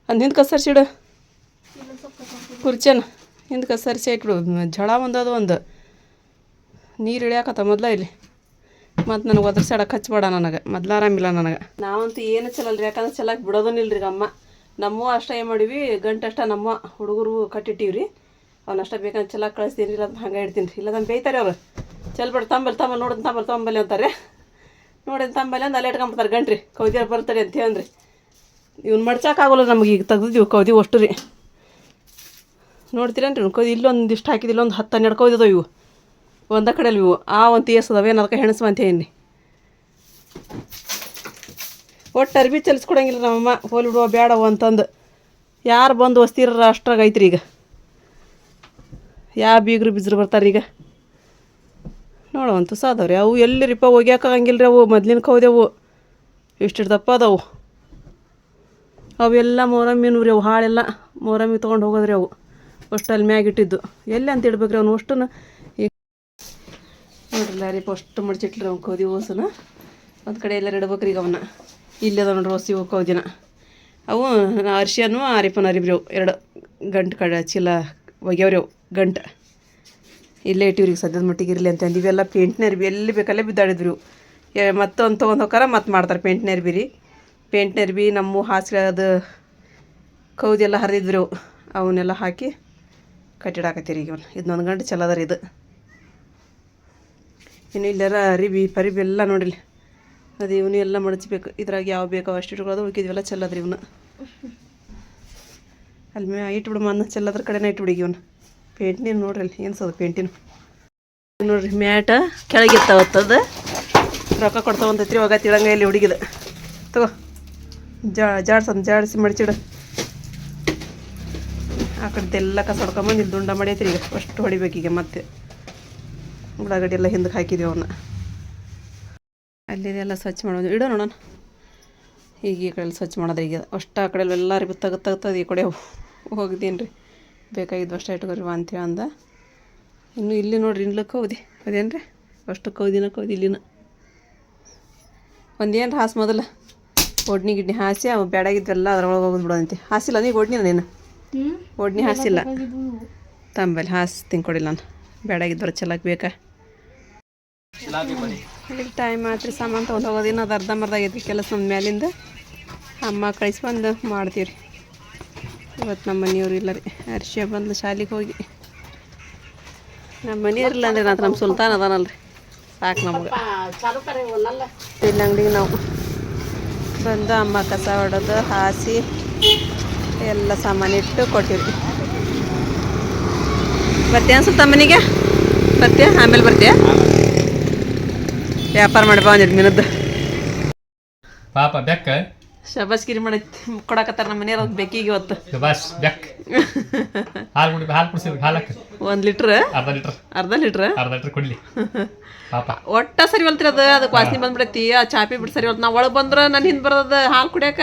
ಅಂದ್ ಹಿಂದ್ಕ ಸರ್ಸಿಡು ಕುರ್ಚನ ಹಿಂದ್ಕ ಸರ್ಸಿ ಇಟ್ಬಿಡು. ಝಳ ಒಂದು ಅದು ಒಂದು. ನೀರು ಇಳಿಯಾಕತ್ತ ಮೊದ್ಲ ಇಲ್ಲಿ. ಮತ್ತು ನನಗೆ ಒದರ್ಸಾಡಕ್ಕೆ ಹಚ್ಬೇಡ ನನಗೆ, ಮೊದ್ಲು ಆರಾಮಿಲ್ಲ ನನಗೆ. ನಾವಂತೂ ಏನು ಚಲಲ್ರಿ, ಯಾಕಂದ್ರೆ ಬಿಡೋದನ್ನಿಲ್ಲ ರೀ ಅಮ್ಮ. ನಮ್ಮ ಅಷ್ಟೇ ಏನು ಮಾಡೀವಿ ಅಷ್ಟ ನಮ್ಮ ಹುಡುಗರು ಕಟ್ಟಿಟ್ಟಿವಿ ರೀ ಅವನಷ್ಟ ಬೇಕಂತ ಚಲಾಕ್ ಕಳಿಸ್ತೀನಿ ಇಲ್ಲ ಹಂಗೆ ಇಡ್ತೀನಿ. ರೀ ಇಲ್ಲ ಬೇಯ್ತಾರೆ ಅವ್ರು. ಚಲ್ಬೇಡ ತಂಬಲ್ ತಂಬಲ್ ನೋಡಿದ್ ತಂಬಲ್ ತಂಬಲ್ಲಿ ಅಂತಾರೆ. ನೋಡಿದ ತಂಬಲ್ಲಿ ಅಂದ್ ಅಲ್ಲೇ ಇಟ್ಕೊಂಬರ್ತಾರೆ ಗಂಟ್ರಿ. ಕೌದಿ ಬರ್ತಾರೆ ಅಂತ ಹೇಳಿ ಇವ್ನು ಮಡ್ಚಾಕಾಗಲ್ಲ ನಮಗೆ ಈಗ, ತೆಗ್ದಿದ್ದೀವಿ ಕೌದಿ ಅಷ್ಟು ರೀ ನೋಡ್ತೀರೇನ್ರಿ ಕೌದಿ ಇಲ್ಲೊಂದಿಷ್ಟು ಹಾಕಿದಿಲ್ಲ ಒಂದು ಹತ್ತು ಹನ್ನೆರಡು ಕೌದಿದಾವೆ ಇವು. ಒಂದ ಕಡೆಯಲ್ಲಿ ಇವು. ಆ ಒಂದು ತೀರ್ಸದವ ಏನು ಅದಕ್ಕೆ ಹೆಣಸು ಅಂತ ಹೇಳಿ ಒಟ್ಟು ಅರ್ಬಿ ಚಲಿಸ್ಕೊಡಂಗಿಲ್ಲ ನಮ್ಮಮ್ಮ. ಹೋಲಿ ಬಿಡುವ ಬೇಡವ ಅಂತಂದು. ಯಾರು ಬಂದು ವಸ್ತಿರ ಅಷ್ಟ್ರಾಗ ಐತ್ರಿ ಈಗ. ಯಾವ ಬೀಗರು ಬಿಜ್ರು ಬರ್ತಾರೆ ಈಗ. ನೋಡವಂತು ಸಾದವ್ರಿ. ಅವು ಎಲ್ಲಿ ರೀಪ ಒಗ್ಯಾಕಾಗಂಗಿಲ್ಲ ರೀ ಅವು? ಮೊದ್ಲಿನ ಕೌದೆವು ಇಷ್ಟು ದಪ್ಪ ಅದಾವು. ಅವೆಲ್ಲ ಮೊರಮ್ಮಿನವು ರೀ ಅವು. ಹಾಳೆಲ್ಲ ಮೊರಮ್ಮಿಗೆ ತೊಗೊಂಡು ಹೋಗೋದ್ರಿ ಅವು. ಅಷ್ಟು ಅಲ್ಲಿ ಮ್ಯಾಗಿಟ್ಟಿದ್ದು ಎಲ್ಲಿ ಅಂತ ಇಡ್ಬೇಕ್ರಿ ಅವನು? ಅಷ್ಟನ್ನ ನೋಡ್ರಲ್ಲ ರೀ ಅಷ್ಟು ಮಡ್ಚಿಟ್ರಿ ಅವ್ನು ಕೌದಿ ಓಸನ. ಒಂದು ಕಡೆ ಎಲ್ಲರೂ ಇಡ್ಬೇಕ್ರಿ ಈಗ ಅವನ್ನ. ಇಲ್ಲದ ನೋಡ್ರಿ ಓಸಿ ಹೋಗಿ ಕೌದಿನ. ಅವು ಅರ್ಶಿಯನ್ನು ಆರಿಪನ ಅರಿಬ್ರಿ ಅವು ಎರಡು ಗಂಟು ಕಡೆ ಚೀಲ ಒಗ್ಯಾವ್ರಿ ಗಂಟು. ಇಲ್ಲೇ ಇಟ್ಟಿವ್ರಿ ಸದ್ಯದ ಮಟ್ಟಿಗೆ ಇರಲಿ ಅಂತ ಅಂದಿವಿ ಎಲ್ಲ ಪೇಂಟ್ನ ಅರ್ಬಿ ಎಲ್ಲಿ ಬೇಕಲ್ಲೇ ಬಿದ್ದಾಡಿದ್ರು. ಮತ್ತೊಂದು ತೊಗೊಂಡು ಹೋಗಾರ ಮತ್ತೆ ಮಾಡ್ತಾರೆ ಪೇಂಟ್ನ ಅರ್ಬಿ ರೀ. ಪೇಂಟ್ನ ಅರ್ಬಿ ನಮ್ಮ ಹಾಸಿಗೆ ಅದು ಕೌದಿ ಎಲ್ಲ ಹರಿದಿದ್ರು. ಅವನ್ನೆಲ್ಲ ಹಾಕಿ ಕಟ್ಟಿಡಾಕತ್ತೀರಿ ಈಗ ಇದನ್ನೊಂದು ಗಂಟೆ ಚಲೋ ಅದ ರೀ ಇದು. ಇನ್ನು ಇಲ್ಲೆಲ್ಲ ಅರಿಬಿ ಪರಿಬಿ ಎಲ್ಲ ನೋಡಿಲಿ ಅದು ಇವನು ಎಲ್ಲ ಮಡಚಬೇಕು. ಇದ್ರಾಗ ಯಾವ ಬೇಕೋ ಅಷ್ಟು ಇಟ್ಕೊಳ್ಳೋದು ಉಳ್ಕಿದ್ವೆಲ್ಲ ಚೆಲ್ಲದ್ರಿ ಇವನು. ಅಲ್ಲಿ ಮೇ ಇಟ್ಬಿಡು ಮನ್ನ ಚೆಲ್ಲದ್ರ ಕಡೆನೇ ಇಟ್ಬಿಡಿಗೆ ಇವನು. ಪೇಂಟಿನ ನೋಡ್ರಿ ಅಲ್ಲಿ ಏನ್ಸದ ಪೇಂಟಿನ ನೋಡ್ರಿ, ಮ್ಯಾಟ ಕೆಳಗಿತ್ತವತ್ತದ ರೊಕ್ಕ ಕೊಡ್ತಾವಂತೈತ್ರಿ ಹೋಗ ತಿಳಂಗ ಇಲ್ಲಿ ಹುಡುಗಿದ. ತಗೋ. ಜಾ ಜಾಡ್ಸಂದು ಜಾಡಿಸಿ ಮಡಚಿಡು ಆ ಕಡೆದೆಲ್ಲ ಕಸ ಹೊಡ್ಕೊಂಬಂದು ಇಲ್ಲಿ ದುಂಡ ಮಾಡೈತ್ರಿ ಈಗ. ಅಷ್ಟು ಹೊಡಿಬೇಕೀಗ ಮತ್ತೆ. ಉಳ್ಳಾಗಡ್ಡಿ ಎಲ್ಲ ಹಿಂದಕ್ಕೆ ಹಾಕಿದ್ದೀವಿ ಅವನ್ನ ಅಲ್ಲಿದೆಲ್ಲ ಸ್ವಚ್ಛ ಮಾಡೋದು. ಇಡೋ ನೋಡೋಣ ಈಗ ಈ ಕಡೆ ಸ್ವಚ್ಛ ಮಾಡೋದು ಈಗ. ಅಷ್ಟು ಆ ಕಡೆ ತಗ ತೆಗ್ದು ತೆಗ್ತದ ಈ ಕಡೆ ಹೋಗಿದ್ದೀನಿ ರೀ ಬೇಕಾಗಿದ್ದು ಅಷ್ಟೇ ಇಟ್ಕೊರಿ ಅಂತೇಳಿ ಅಂದ. ಇನ್ನು ಇಲ್ಲಿ ನೋಡ್ರಿ ಇನ್ಲ ಕೌದಿ ಅದೇನು ರೀ ಅಷ್ಟು ಕೌದಿನ ಕೌದಿ ಇಲ್ಲಿನ. ಒಂದೇನು ಹಾಸು ಮೊದಲು? ಒಡ್ನಿ ಗಿಡ್ನಿ ಹಾಸಿ ಅವು ಬೇಡಾಗಿದ್ದೆಲ್ಲ ಅದ್ರೊಳಗೆ ಹೋಗೋದು ಬಿಡೋದಂತೆ ಹಾಸಿಲ್ಲ ನೀ ಒಡ್ನಿನ ನೀನು? ಒಡ್ನಿ ಹಾಸಿಲ್ಲ. ತಂಬಲ್ಲಿ ಹಾಸಿ ತಿನ್ಕೊಡಿಲ್ಲ ನಾನು. ಬೇಡಾಗಿದ್ದವ್ರು ಚೆಲ್ಲಕ್ಕೆ ಬೇಕಾ? ಇಲ್ಲಿ ಟೈಮ್ ಆತ್ರಿ ಸಾಮಾನು ತೊಗೊಂಡು ಹೋಗೋದು ಇನ್ನೂ ಅದು ಅರ್ಧಂಬರ್ಧ ಆಗೈತಿ ಕೆಲಸ ನಮ್ಮ ಮ್ಯಾಲಿಂದ. ಅಮ್ಮ ಕಳಿಸಿ ಬಂದು ಮಾಡ್ತೀವಿ ರೀ ಇವತ್ತು ನಮ್ಮ ಮನೆಯವ್ರು ಇಲ್ಲ ರೀ. ಅರ್ಶ ಬಂದು ಶಾಲೆಗೆ ಹೋಗಿ. ನಮ್ಮ ಮನೆಯವ್ರಿಲ್ಲ ಅಂದ್ರೆ ನಾನು ನಮ್ಮ ಸುಲ್ತಾನ್ ಅದಾನಲ್ಲ ರೀ ಸಾಕು ನಮ್ಗೆ. ತಿನ್ನ ಇಲ್ಲಿ ಅಂಗಡಿಗೆ ನಾವು. ಬಂದು ಅಮ್ಮ ಕಸ ಹೊಡೆದು ಹಾಸಿ ಎಲ್ಲ ಸಾಮಾನು ಇಟ್ಟು ಕೊಟ್ಟಿರಿ ಬರ್ತೀಯ ಅನ್ಸುತ್ತ ಮನೆಗೆ? ಬರ್ತೀಯ? ಆಮೇಲೆ ಬರ್ತೀಯ? ವ್ಯಾಪಾರ ಮಾಡಿ ಬಾ ಒಂದಿಟ್ಟು ಮಿನದ್ದು ಪಾಪ ಬೆಕ್ಕ. ಶಬಾಸ್ಗಿರಿ ಮಾಡಿ ಕೊಡಕತ್ತಾರ ನಮ್ಮ ಮನೆಯವ್ರ ಬೆಕ್ಕಿಗೆ ಇವತ್ತು. ಶಬಾಸ್ ಬೆಕ್. ಹಾಲು ಕುಡಿ ಹಾಲು ಕುಡಿಸಿ ಹಾಲು ಹಾಕ. ಒಂದು ಲೀಟ್ರ್? ಅರ್ಧ ಲೀಟ್ರ್. ಅರ್ಧ ಲೀಟ್ರ್? ಅರ್ಧ ಲೀಟ್ರ್ ಕೊಡ್ಲಿ. ಪಾಪ. ಒಟ್ಟ ಸರಿ ಹೊಲ್ತ್ರಿ ಅದು ಅದಕ್ಕೆ ವಾಸನೆ ಬಂದ್ಬಿಡೈತಿ ಆ ಚಾಪಿ ಬಿಟ್ಟು ಸರಿ ಹೊಲ್ತು ನಾವು ಒಳಗೆ ಬಂದ್ರೆ ನಾನು ಹಿಂದೆ ಬರೋದ ಹಾಲು ಕುಡಿಯಾಕ?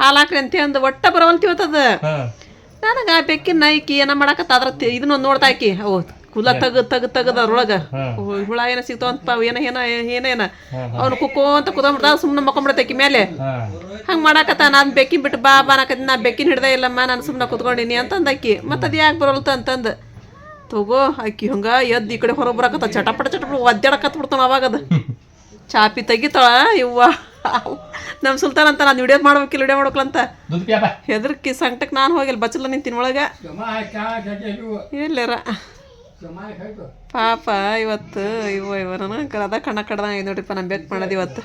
ಹಾಲು ಹಾಕ್ರಿ ಅಂತ ಅಂದು ಒಟ್ಟ ಹಾ. ನನಗೆ ಆ ಬೆಕ್ಕಿನ ನಾಯ್ಕಿ ಏನ ಮಾಡಕತ್ತ ಅದ್ರ ತಿ- ಇದನ್ನ ನೋಡ್ತಾಕಿ ನೋಡ್ತಾ ಆಕಿ ಅವು ಕುಲ ತಗ ತಗ ತಗದ ಅದ್ರೊಳಗ ಹುಳ ಏನ ಸಿಗ್ತಾವಂತ ಏನ ಏನ ಏನ ಏನ ಅವ್ನು ಕುಕ್ಕೋ ಅಂತ ಕುದಂಬಿಡ್ದ ಸುಮ್ಮನೆ ಮಕ್ಕೊಂಬಿಡತೈಕಿ ಮೇಲೆ ಹಂಗ ಮಾಡಾಕತ್ತ ನಾನ್ ಬೆಕ್ಕಿನ ಬಿಟ್ಟು ಬಾ ಬಾ ನಾ ಬೆಕ್ಕಿನ ಹಿಡ್ದೆ ಇಲ್ಲಮ್ಮ ನಾನು ಸುಮ್ಮನೆ ಕುತ್ಕೊಂಡಿನಿ ಅಂತಂದ ಅಕ್ಕಿ. ಮತ್ತೆ ಅದು ಯಾಕೆ ಬರಲ್ತ ಅಂತಂದು? ತಗೋ ಅಕ್ಕಿ ಹಂಗ ಎದ್ದು ಈ ಕಡೆ ಹೊರಗೆ ಬರಾಕತ್ತ ಚಟಪಟ ಚಟಪಟ ಒದ್ದಾಡಕತ್ ಬಿಡ್ತಾನ ಅವಾಗದ ಚಾಪಿ ತೆಗಿತಾಳ ಇವ್ವ ನಮ್ಮ ಸುಲ್ತಾನ ಅಂತ ನಾನು ವಿಡಿಯೋ ಮಾಡ್ಬೇಕಿಲ್ಲ ವಿಡಿಯೋ ಮಾಡ್ಬೇಕಂತ. ಹೆದರ್ಕಿ ಸಂಕಟಕ್ಕೆ ನಾನು ಹೋಗಿಲ್ಲ ಬಚ್ಚಲ ನಿಂತಿನ ಒಳಗೆ ಎಲ್ಲಾರ ಪಾಪ ಇವತ್ತು ಇವ ಇವರನ ಅದ ಕಣ್ಣ ಕಡ್ದಂಗ ನೋಡ್ರಿಪ್ಪ ನಮ್ ಬೇಕು ಮಾಡೋದು ಇವತ್ತು.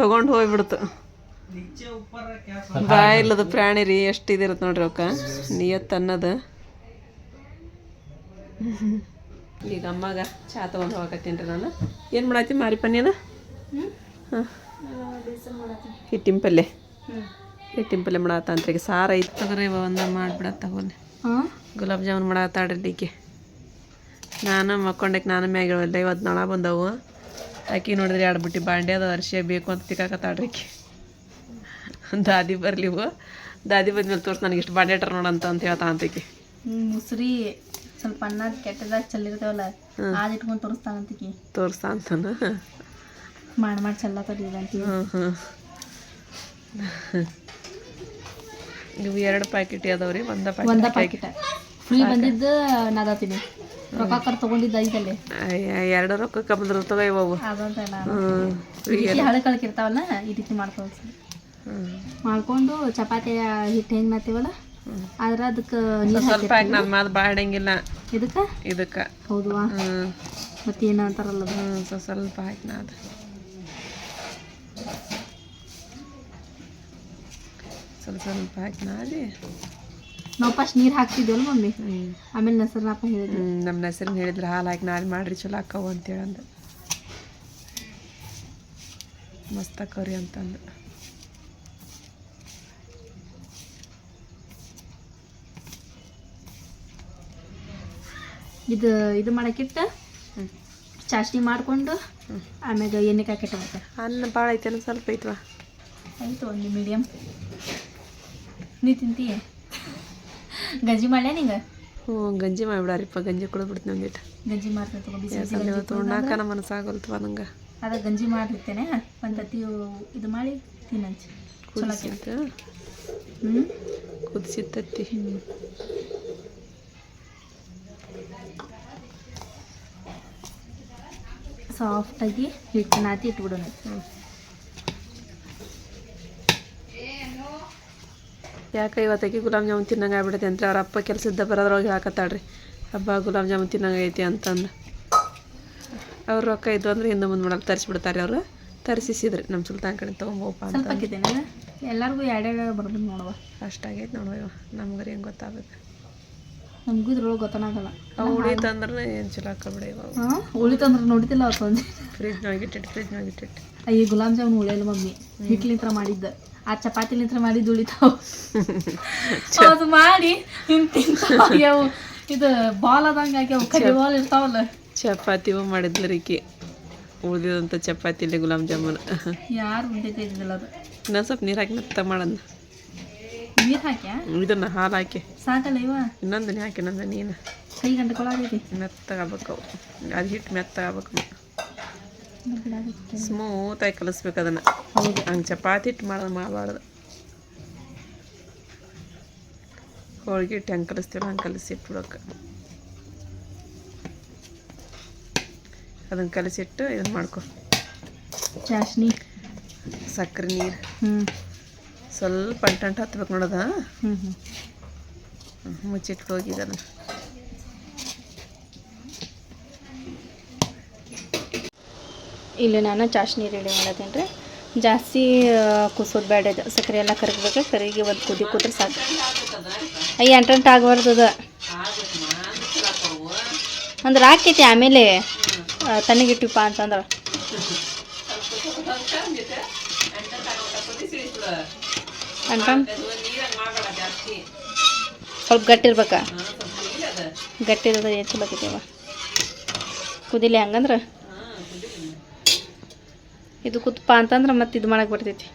ತಗೊಂಡು ಹೋಗ್ಬಿಡ್ತು. ಬಾಯಿಲ್ಲದ ಪ್ರಾಣಿ ರೀ ಎಷ್ಟು ಇದಿರುತ್ತೆ ನೋಡ್ರಿ ಅವಕ್ಕ. ನಿಯತ್ ಅನ್ನೋದು. ಈಗ ಅಮ್ಮಾಗ ಚಾ ತೊಗೊಂಡು ಹೋಗಕತ್ತೀನಿ ರೀ ನಾನು. ಏನು ಮಾಡತ್ತಿ ಮಾರಿ ಪನ್ಯನ ಹಾಂ. ಹಿಟ್ಟಿನ ಪಲ್ಯ. ಹಿಟ್ಟಿನ ಪಲ್ಯ ಮಾಡತ್ತ ಈಗ ಸಾರ ಐತೆ ತಗೋರಿ ಒಂದು ಮಾಡಿಬಿಡತ್ತ ತಗೋನಿ ಹಾಂ ಗುಲಾಬ್ ಜಾಮೂನ್ ಮಾಡತ್ತಾಡ್ರಿ ಡಿಕೆ ನಾನು ಮಕ್ಕೊಂಡಕ್ಕೆ ನಾನು ಮ್ಯಾಗ ಹೇಳಲ್ಲ ಇವತ್ತು ನಳ ಬಂದವು. ಆಕಿ ನೋಡಿದ್ರೆ ಎರಡು ಬುಟ್ಟಿ ಬಾಂಡೆ ಅದು ಅರ್ಶೆ ಬೇಕು ಅಂತ ತಿಕ್ಕಾಕತ್ತಾಡ್ರಿಕೆ ದಾದಿ ಬರ್ಲಿವು ದಾದಿ ಬಂದ್ಮೇಲೆ ತೋರ್ಸ್ ನನಗೆ ಇಷ್ಟು ಬಾಂಡೆ ಟ್ರ ನೋಡಂತ ಅಂತ ಹೇಳ್ತಾ ಅಂತಕಿ ಮುಸ್ರಿ ಸ್ವಲ್ಪ ಅನ್ನ ಕೆಟ್ಟದಾಗ ಚೆಲ್ಲಿರ್ತಾವಲ್ಲ ಅದಿಟ್ಕೊಂಡು ಇಟ್ಕೊಂಡು ತೋರಿಸ್ತಾನಂತಿಕಿ ತೋರ್ಸ್ತಾ ಅಂತಾನ? ಮಾಡಿ ಮಾಡಿ ಚೆಲ್ಲತ್ತಡಿ ಹ್ಞೂ ಹ್ಞೂ ಇವು ಎರಡು ಪ್ಯಾಕೆಟ್ ಅದಾವ್ರಿ ಒಂದ ಒಂದ ಪ್ಯಾಕೆಟ್. ಫ್ರೀ ಬಂದಿದ್ದು ನಾದತೀನಿ ರೊಕ್ಕ ಕರ್ ತಗೊಂಡಿದ್ದ ಐತಲ್ಲಿ. ಎರಡು ರೊಕ್ಕ ಬಂದ್ರೆ ತಗೋ ಇವು ಅದಂತ ಹ್ಞೂ ಈ ಹಳೆ ಕಳ್ಕಿರ್ತಾವಲ್ಲ ಈ ರೀತಿ ಮಾಡ್ಕೊಳ್ಸಿ ಮಾಡ್ಕೊಂಡು ಚಪಾತಿ ಹಿಟ್ಟು ಹೆಂಗೆ ನಾತೀವಲ್ಲ ಆದ್ರ ಅದಕ್ಕೆ ಸ್ವಲ್ಪ ಹಾಕಿ ನಾನು ಮಾತು ಬಾಡಂಗಿಲ್ಲ ಇದಕ್ಕೆ? ಇದಕ್ಕೆ. ಹೌದುವಾ? ಮತ್ತೇನು ಅಂತಾರಲ್ಲ ಅದು? ಸ್ವಲ್ಪ ಸ್ವಲ್ಪ ನಾ ನಾದು ಸ್ವಲ್ಪ ಸ್ವಲ್ಪ ಹಾಕಿ ಮಾಡಿ. ನಾವು ಫಸ್ಟ್ ನೀರು ಹಾಕ್ತಿದ್ವಲ್ಲ ಮಮ್ಮಿ? ಆಮೇಲೆ ನಸರ್ನಪ್ಪ ಹೇಳಿದ್ವಿ ಹ್ಞೂ ನಮ್ಮ ಹೆಸರಿನ ಹೇಳಿದ್ರೆ ಹಾಲು ಹಾಕಿ ನಾಳೆ ಮಾಡಿರಿ ಚಲೋ ಹಾಕವು ಅಂತೇಳಿ ಅಂದ. ಮಸ್ತ್ ಹಾಕವ್ರಿ ಅಂತಂದು. ಇದು ಇದು ಮಾಡಕ್ಕಿಟ್ಟ ಚಾಷ್ನಿ ಮಾಡ್ಕೊಂಡು ಆಮ್ಯಾಗ ಎಣ್ಣೆ ಕಾಕಿಟ್ಟು ಅನ್ನ ಭಾಳ ಐತೆ ಸ್ವಲ್ಪ ಐತ್ವಾ? ಆಯ್ತು ಒಂದು ಮೀಡಿಯಮ್ ನೀ ತಿಂತೀಯ? ಗಂಜಿ ಮಾಡ್ಯಾ ನಿಂಗೆ? ಹ್ಞೂ ಗಂಜಿ ಮಾಡಿಬಿಡಾರಿಪ್ಪ. ಗಂಜಿ ಕುಡಿದ್ಬಿಡ್ತೀನಿ ಒಂದಿಟ್ಟು ಗಂಜಿ ಮಾಡ್ತೀನಿ ತಗೋ ಬಿಸಿ ಉಣ್ಣಾಕ ನಮ್ಮ ಮನಸ್ಸಾಗಲ್ತವ ನಂಗೆ. ಅದ ಗಂಜಿ ಮಾಡಿರ್ತೇನೆ ಒಂದು ತತ್ತಿ ಇದು ಮಾಡಿ ತಿನ್ನಂಚಿ. ಕುದಿಸಿತ್ತು ಹ್ಞೂ ಕುದಿಸಿತ್ತತ್ತಿ. ಸಾಫ್ಟಾಗಿ ಹಿಟ್ಟು ನಾತಿ ಇಟ್ಬಿಡೋಣ. ಯಾಕೆ ಇವತ್ತಾಕಿ ಗುಲಾಬ್ ಜಾಮೂನ್ ತಿನ್ನಂಗೆ ಆಗ್ಬಿಡೈತೆ ಅಂತ ಅವ್ರ ಅಪ್ಪ ಕೆಲಸದ ಬರೋದ್ರೊಳಗೆ ಹಾಕತ್ತಾಳ್ರಿ. ಹಬ್ಬ ಗುಲಾಬ್ ಜಾಮೂನ್ ತಿನ್ನಂಗೆ ಐತಿ ಅಂತಂದು. ಅವ್ರ ರೊಕ್ಕ ಇದ್ದು ಅಂದ್ರೆ ಹಿಂದೆ ಮುಂದೆ ಮಾಡಕ್ಕೆ ತರಿಸ್ಬಿಡ್ತಾರೆ ಅವರು. ತರಿಸಿಸಿದ್ರಿ ನಮ್ಮ ಸುಲ್ತಾನ್ ಕಡೆ ತೊಗೊಂಬೋಪ ಅಂತ. ಎಲ್ಲರಿಗೂ ಎರಡೆರಡು ಬರ್ಬೋದು ನೋಡುವ. ಅಷ್ಟಾಗೈತೆ ನೋಡುವ ನಮ್ಗೆ ಹೆಂಗೆ ಗೊತ್ತಾಗುತ್ತೆ. ನಮಗೂ ಇದ್ರೊಳಗೆ ಗೊತ್ತಾಗಲ್ಲ. ಅವು ಉಳಿತಂದ್ರೆ ಏನು ಚಲೋ ಹಾಕೊಬಿಡಿ ಇವಾಗ ಉಳಿತಂದ್ರೆ ನೋಡ್ತಿಲ್ಲ ಅವ್ರು ಫ್ರಿಜ್ನಾಗಿಟ್ಟಿಟ್ಟು ಫ್ರಿಜ್ನಾಗ ಇಟ್ಟಿಟ್ಟು ಅಯ್ಯ ಗುಲಾಬ್ ಜಾಮೂನ್ ಉಳಿಯಲ್ಲ ಮಮ್ಮಿ. ಹಿಟ್ಲಿಂತ್ರ ಮಾಡಿದ್ದ. ಆ ಚಪಾತಿಲಿಂತ್ರ ಮಾಡಿ ಉಳಿತಾವ ಅದು ಮಾಡಿ ಹಿಂಗೆ ತಿಂತಾವು. ಇದು ಬಾಲ್ ಆದಂಗೆ ಆಗ್ಯಾವ. ಕರಿ ಬಾಲ್ ಇರ್ತಾವಲ್ಲ. ಚಪಾತಿವು ಮಾಡಿದ್ಲು ರೀಕಿ. ಚಪಾತಿ ಚಪಾತಿಲಿ ಗುಲಾಬ್ ಜಾಮೂನ್. ಯಾರು ಮುಂದೆ ಇದ್ದಿಲ್ಲ ಅದು. ಇನ್ನೊಂದು ಸ್ವಲ್ಪ ನೀರು ಹಾಕಿ ಮೆತ್ತ ಮಾಡೋಣ ನೀರು ಹಾಕ್ಯಾ? ಇದನ್ನ ಹಾಲು ಹಾಕಿ. ಸಾಕಲ್ಲ ಇವ? ಇನ್ನೊಂದನೇ ನೀ ಹಾಕಿ ಇನ್ನೊಂದು ನೀನು. ಕೈ ಗಂಟಕೊಳಾಗೈತಿ ಮೆತ್ತಗಾಗ್ಬೇಕು ಅವು. ಅದು ಹಿಟ್ಟು ಮೆತ್ತಗಾಗ್ಬೇಕು ಸ್ಮೂತಾಗಿ ಕಲಿಸ್ಬೇಕು ಅದನ್ನು. ಹೌದು. ಹಂಗೆ ಚಪಾತಿ ಹಿಟ್ಟು ಮಾಡೋದು ಮಾಡಬಾರ್ದು. ಹೋಳಿಗೆ ಹಿಟ್ಟು ಹೆಂಗೆ ಕಲಿಸ್ತೀವಲ್ಲ ಹಂಗೆ ಕಲಿಸಿ ಇಟ್ಬಿಡೋಕೆ. ಅದನ್ನು ಕಲಿಸಿಟ್ಟು ಇದನ್ನು ಮಾಡ್ಕೊ. ಚಾಸ್ನಿ ಸಕ್ಕರೆ ನೀರು. ಹ್ಞೂ ಸ್ವಲ್ಪ ಅಂಟಂಟು ಹತ್ಬೇಕು ನೋಡೋದ ಹ್ಞೂ ಹ್ಞೂ ಮುಚ್ಚಿಟ್ಟು ಇಲ್ಲಿ ನಾನು ಚಾಶ್ನಿ ರೆಡಿ ಮಾಡೋದೇನು ರೀ ಜಾಸ್ತಿ ಕುಸೋದು ಬೇಡ ಇದು. ಸಕ್ಕರೆ ಎಲ್ಲ ಕರಗಬೇಕು. ಕರಿಗೆ ಒಂದು ಕುದಿ ಕೂತ್ರೆ ಸಾಕು. ಅಯ್ಯ ಎಂಟ್ರೆಂಟ್ ಆಗಬಾರ್ದು ಅದು. ಅಂದ್ರೆ ಹಾಕೈತಿ ಆಮೇಲೆ ತಣ್ಣಗಿಟ್ಟಿಪ್ಪ ಅಂತಂದ್ರೆ. ಸ್ವಲ್ಪ ಗಟ್ಟಿ ಇರ್ಬೇಕಾ? ಗಟ್ಟಿ ಏನು ಚಲೋ ಕುದಿಲಿ ಹಂಗಂದ್ರೆ? ಇದು ಕುತ್ತಪ್ಪ ಅಂತಂದ್ರೆ ಮತ್ತೆ ಇದು ಮಾಡಕ್ಕೆ ಬರ್ತೈತಿ.